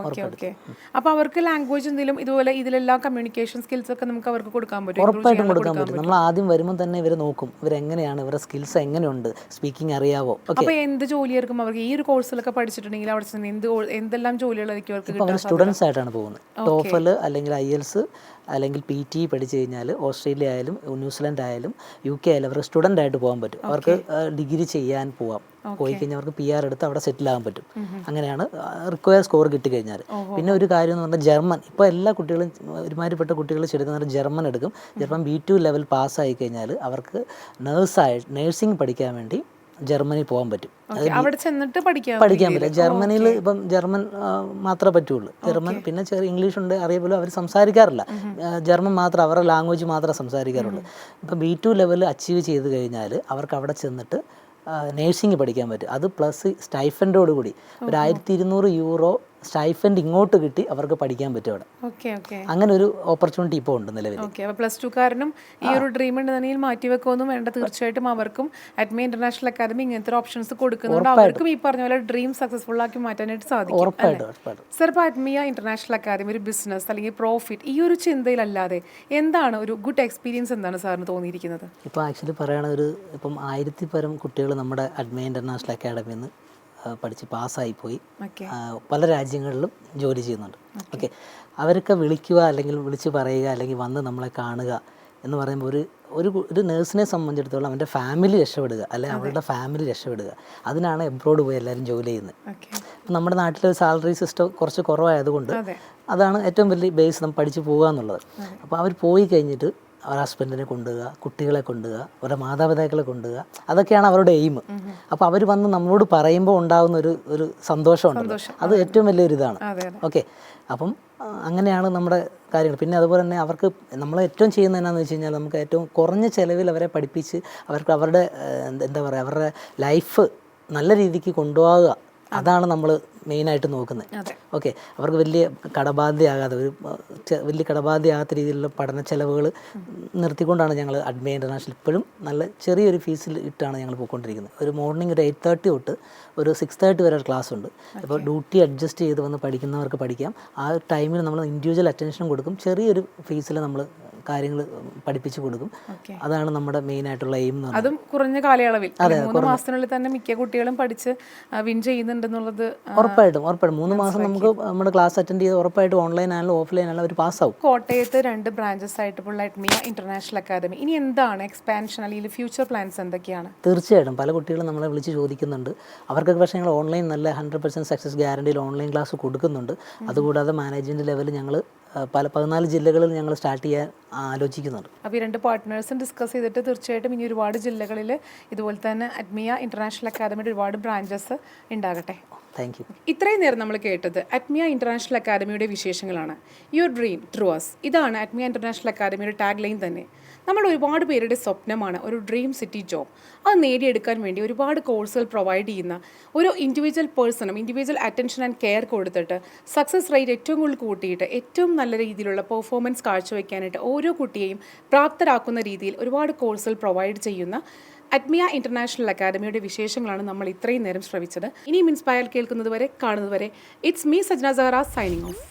ഉറപ്പായിട്ടും, അപ്പോൾ അവർക്ക് ലാംഗ്വേജ് എന്തെങ്കിലും ഇതുപോലെ ഇതിലെല്ലാം കമ്മ്യൂണിക്കേഷൻ സ്കിൽസ് ഒക്കെ നമുക്ക് അവർക്ക് കൊടുക്കാൻ പറ്റും ഉറപ്പായിട്ടും കൊടുക്കാൻ പറ്റും. നമ്മൾ ആദ്യം വരുമ്പോൾ തന്നെ ഇവർ നോക്കും. ഇവരെങ്ങനെയാണ് ഇവരുടെ സ്കിൽസ് എങ്ങനെയുണ്ട് സ്പീക്കിംഗ് അറിയാവോ? അപ്പൊ അപ്പോൾ എന്ത് ജോലിയായിരിക്കും അവർക്ക്? ഈ ഒരു കോഴ്സിലൊക്കെ പഠിച്ചിട്ടുണ്ടെങ്കിൽ അവിടെ ചെന്ന് എന്ത് എന്തെല്ലാം ജോലികളായിരിക്കും അവർക്ക് സ്റ്റുഡൻസ് ആയിട്ടാണ് പോകുന്നത്. ടോഫൽ അല്ലെങ്കിൽ ഐ എൽസ് അല്ലെങ്കിൽ പി ടി പഠിച്ചു കഴിഞ്ഞാൽ ഓസ്ട്രേലിയ ആയാലും ന്യൂസിലൻഡ് ആയാലും യു കെ ആയാലും അവർക്ക് സ്റ്റുഡന്റ് ആയിട്ട് പോകാൻ പറ്റും. അവർക്ക് ഡിഗ്രി ചെയ്യാൻ പോവാം. പോയി കഴിഞ്ഞാൽ അവർക്ക് പി ആർ എടുത്ത് അവിടെ സെറ്റിൽ ആകാൻ പറ്റും അങ്ങനെയാണ് റിക്വയർ സ്കോർ കിട്ടിക്കഴിഞ്ഞാൽ പിന്നെ ഒരു കാര്യം എന്ന് പറഞ്ഞാൽ ജർമ്മൻ ഇപ്പോൾ എല്ലാ കുട്ടികളും ഒരുമാതിരിപ്പെട്ട കുട്ടികൾ ചെടുക്കുന്ന ജർമ്മൻ എടുക്കും. ജർമ്മൻ ബി ടു ലെവൽ പാസ്സായി കഴിഞ്ഞാൽ അവർക്ക് നേഴ്സായി നേഴ്സിംഗ് പഠിക്കാൻ വേണ്ടി ജർമ്മനി പോകാൻ പറ്റും. അവിടെ ചെന്നിട്ട് പഠിക്കാം പഠിക്കാൻ പറ്റും ജർമ്മനിയിൽ ഇപ്പം ജർമ്മൻ മാത്രമേ പറ്റുള്ളൂ. ജർമ്മൻ പിന്നെ ചെറിയ ഇംഗ്ലീഷ് ഉണ്ട് അറിയപ്പോലും അവർ സംസാരിക്കാറില്ല. ജർമ്മൻ മാത്രം അവരുടെ ലാംഗ്വേജ് മാത്രമേ സംസാരിക്കാറുള്ളൂ. ഇപ്പം ബി ടു ലെവൽ അച്ചീവ് ചെയ്ത് കഴിഞ്ഞാൽ അവർക്ക് അവിടെ ചെന്നിട്ട് നേഴ്സിംഗ് പഠിക്കാൻ പറ്റും. അത് പ്ലസ് സ്റ്റൈഫൻഡോട് കൂടി. ഒരു ആയിരത്തി ഇരുന്നൂറ് യൂറോ സ്റ്റൈഫൻഡ് ഇങ്ങോട്ട് കിട്ടി അവർക്ക് പഠിക്കാൻ പറ്റും അവിടെ. അങ്ങനെ ഒരു ഓപ്പർച്യൂണിറ്റി ഇപ്പോൾ ഉണ്ട് നിലവിൽ. പ്ലസ് ടു കാരനും ഈ ഒരു ഡ്രീം നിലയിൽ മാറ്റി വെക്കൊന്നും വേണ്ട തീർച്ചയായിട്ടും അവർക്കും അറ്റ്മി ഇന്റർനാഷണൽ അക്കാദമി ഇങ്ങനത്തെ ഓപ്ഷൻസ് കൊടുക്കുന്നുണ്ട്. അവർക്കും ഈ പറഞ്ഞ പോലെ ഡ്രീം സക്സസ്ഫുൾ ആക്കി മാറ്റാനായിട്ട് സാധിക്കും സർ ഇപ്പോൾ അറ്റ്മിയ ഇന്റർനാഷണൽ അക്കാദമി ഒരു ബിസിനസ് അല്ലെങ്കിൽ പ്രോഫിറ്റ് ഈ ഒരു ചിന്തയിലല്ലാതെ എന്താണ് ഒരു ഗുഡ് എക്സ്പീരിയൻസ് എന്താണ് സാറിന് തോന്നിയിരിക്കുന്നത്? ഇപ്പോൾ ആക്ച്വലി പറയുകയാണെങ്കിൽ ഒരു ഇപ്പം ആയിരത്തി പരം കുട്ടികൾ നമ്മുടെ അഡ്മി ഇന്റർനാഷണൽ അക്കാദമിന്ന് നിന്ന് പഠിച്ച് പാസ്സായി പോയി പല രാജ്യങ്ങളിലും ജോലി ചെയ്യുന്നുണ്ട്. ഓക്കെ. അവരൊക്കെ വിളിക്കുക അല്ലെങ്കിൽ വിളിച്ച് പറയുക അല്ലെങ്കിൽ വന്ന് നമ്മളെ കാണുക എന്ന് പറയുമ്പോൾ ഒരു ഒരു ഒരു നേഴ്സിനെ സംബന്ധിച്ചിടത്തോളം അവന്റെ ഫാമിലി രക്ഷപ്പെടുക അല്ലെങ്കിൽ അവളുടെ ഫാമിലി രക്ഷപ്പെടുക. അതിനാണ് എബ്രോഡ് പോയി എല്ലാവരും ജോലി ചെയ്യുന്നത്. നമ്മുടെ നാട്ടിലെ സാലറി സിസ്റ്റം കുറച്ച് കുറവായതുകൊണ്ട് അതാണ് ഏറ്റവും വലിയ ബേസ് നമ്മൾ പഠിച്ചു പോകുക എന്നുള്ളത്. അപ്പോൾ അവർ പോയി കഴിഞ്ഞിട്ട് അവരുടെ ഹസ്ബൻഡിനെ കൊണ്ടുപോവുക കുട്ടികളെ കൊണ്ടുപോവുക അവരുടെ മാതാപിതാക്കളെ കൊണ്ടുപോവുക അതൊക്കെയാണ് അവരുടെ എയിം അപ്പോൾ അവർ വന്ന് നമ്മളോട് പറയുമ്പോൾ ഉണ്ടാകുന്ന ഒരു ഒരു സന്തോഷമുണ്ട് അത് ഏറ്റവും വലിയൊരു ഇതാണ്. ഓക്കെ അപ്പം അങ്ങനെയാണ് നമ്മുടെ കാര്യങ്ങൾ. പിന്നെ അതുപോലെ തന്നെ അവർക്ക് നമ്മൾ ഏറ്റവും ചെയ്യുന്നത് എന്നാന്ന് വെച്ച് കഴിഞ്ഞാൽ നമുക്ക് ഏറ്റവും കുറഞ്ഞ ചിലവിൽ അവരെ പഠിപ്പിച്ച് അവർക്ക് അവരുടെ എന്താ- എന്താ പറയുക അവരുടെ ലൈഫ് നല്ല രീതിക്ക് കൊണ്ടുപോകുക അതാണ് നമ്മൾ മെയിനായിട്ട് നോക്കുന്നത് ഓക്കെ. അവർക്ക് വലിയ കടബാധ്യയാകാതെ ഒരു വലിയ കടബാധ്യയാകാത്ത രീതിയിലുള്ള പഠന ചെലവുകൾ നിർത്തിക്കൊണ്ടാണ് ഞങ്ങൾ അഡ്മി ഇന്റർനാഷണൽ ഇപ്പോഴും നല്ല ചെറിയൊരു ഫീസിൽ ഇട്ടാണ് ഞങ്ങൾ പോയിക്കൊണ്ടിരിക്കുന്നത്. ഒരു മോർണിംഗ് ഒരു എയ്റ്റ് തേർട്ടി തൊട്ട് ഒരു സിക്സ് തേർട്ടി വരെ ക്ലാസ് ഉണ്ട് അപ്പോൾ ഡ്യൂട്ടി അഡ്ജസ്റ്റ് ചെയ്ത് വന്ന് പഠിക്കുന്നവർക്ക് പഠിക്കാം. ആ ടൈമിൽ നമ്മൾ ഇൻഡിവിജ്വൽ അറ്റൻഷൻ കൊടുക്കും. ചെറിയൊരു ഫീസിൽ നമ്മൾ കാര്യങ്ങൾ പഠിപ്പിച്ചു കൊടുക്കും. അതാണ് നമ്മുടെ മെയിൻ ആയിട്ടുള്ള എയിം എന്ന് അതും കുറഞ്ഞ കാലയളവിൽ. മൂന്ന് മാസത്തിനുള്ളിൽ തന്നെ മിക്ക കുട്ടികളും പഠിച്ച് വിൻ ചെയ്യുന്നുണ്ടെന്നുള്ളത് ഉറപ്പായിട്ടും ഉറപ്പായിട്ടും. മൂന്ന് മാസം നമുക്ക് നമ്മുടെ ക്ലാസ് അറ്റൻഡ് ചെയ്ത് ഉറപ്പായിട്ടും ഓൺലൈൻ ആയാലും ഓഫ്ലൈൻ ആയാലും അവർ പാസ്സാവും കോട്ടയത്ത് രണ്ട് ബ്രാഞ്ചസ് ആയിട്ട് ഇപ്പോൾ മിയ ഇന്റർനാഷണൽ അക്കാദമി ഇനി എന്താണ് എക്സ്പാൻഷൻ അല്ലെങ്കിൽ ഫ്യൂച്ചർ പ്ലാൻസ് എന്തൊക്കെയാണ്? തീർച്ചയായിട്ടും പല കുട്ടികളും നമ്മളെ വിളിച്ച് ചോദിക്കുന്നുണ്ട്. അവർക്കൊക്കെ പക്ഷേ ഞങ്ങൾ ഓൺലൈൻ നല്ല ഹൺഡ്രഡ് പെർസെന്റ് സക്സസ് ഗ്യാരണ്ടിയിൽ ഓൺലൈൻ ക്ലാസ് കൊടുക്കുന്നുണ്ട്. അതുകൂടാതെ മാനേജ്മെന്റ് ലെവലിൽ ഞങ്ങൾ പല പതിനാല് ജില്ലകളിൽ ഞങ്ങൾ സ്റ്റാർട്ട് ചെയ്യാൻ ആലോചിക്കുന്നുണ്ട്. അപ്പോൾ ഈ രണ്ട് പാർട്ട്നേഴ്സും ഡിസ്കസ് ചെയ്തിട്ട് തീർച്ചയായിട്ടും ഇനി ഒരുപാട് ജില്ലകളിൽ ഇതുപോലെ തന്നെ അഡ്മിയ ഇന്റർനാഷണൽ അക്കാദമിയുടെ ഒരുപാട് ബ്രാഞ്ചസ് ഉണ്ടാകട്ടെ. താങ്ക് യു ഇത്രയും നേരം നമ്മൾ കേട്ടത് അറ്റ്മിയ ഇന്റർനാഷണൽ അക്കാദമിയുടെ വിശേഷങ്ങളാണ്. യുവർ ഡ്രീം ട്രുവസ് ഇതാണ് അറ്റ്മിയ ഇന്റർനാഷണൽ അക്കാദമിയുടെ ടാഗ് ലൈൻ തന്നെ. നമ്മൾ ഒരുപാട് പേരുടെ സ്വപ്നമാണ് ഒരു ഡ്രീം സിറ്റി ജോബ് അത് നേടിയെടുക്കാൻ വേണ്ടി ഒരുപാട് കോഴ്സുകൾ പ്രൊവൈഡ് ചെയ്യുന്ന ഒരു ഇൻഡിവിജ്വൽ പേഴ്സണും ഇൻഡിവിജ്വൽ അറ്റൻഷൻ ആൻഡ് കെയർ കൊടുത്തിട്ട് സക്സസ് റേറ്റ് ഏറ്റവും കൂടുതൽ കൂട്ടിയിട്ട് ഏറ്റവും നല്ല രീതിയിലുള്ള പെർഫോമൻസ് കാഴ്ചവെക്കാനായിട്ട് ഓരോ കുട്ടിയെയും പ്രാപ്തരാക്കുന്ന രീതിയിൽ ഒരുപാട് കോഴ്സുകൾ പ്രൊവൈഡ് ചെയ്യുന്ന അഡ്മിയ ഇന്റർനാഷണൽ അക്കാദമിയുടെ വിശേഷങ്ങളാണ് നമ്മൾ ഇത്രയും നേരം ശ്രമിച്ചത് ഇനിയും ഇൻസ്പയർ കേൾക്കുന്നതുവരെ കാണുന്നതുവരെ it's me Sajna signing off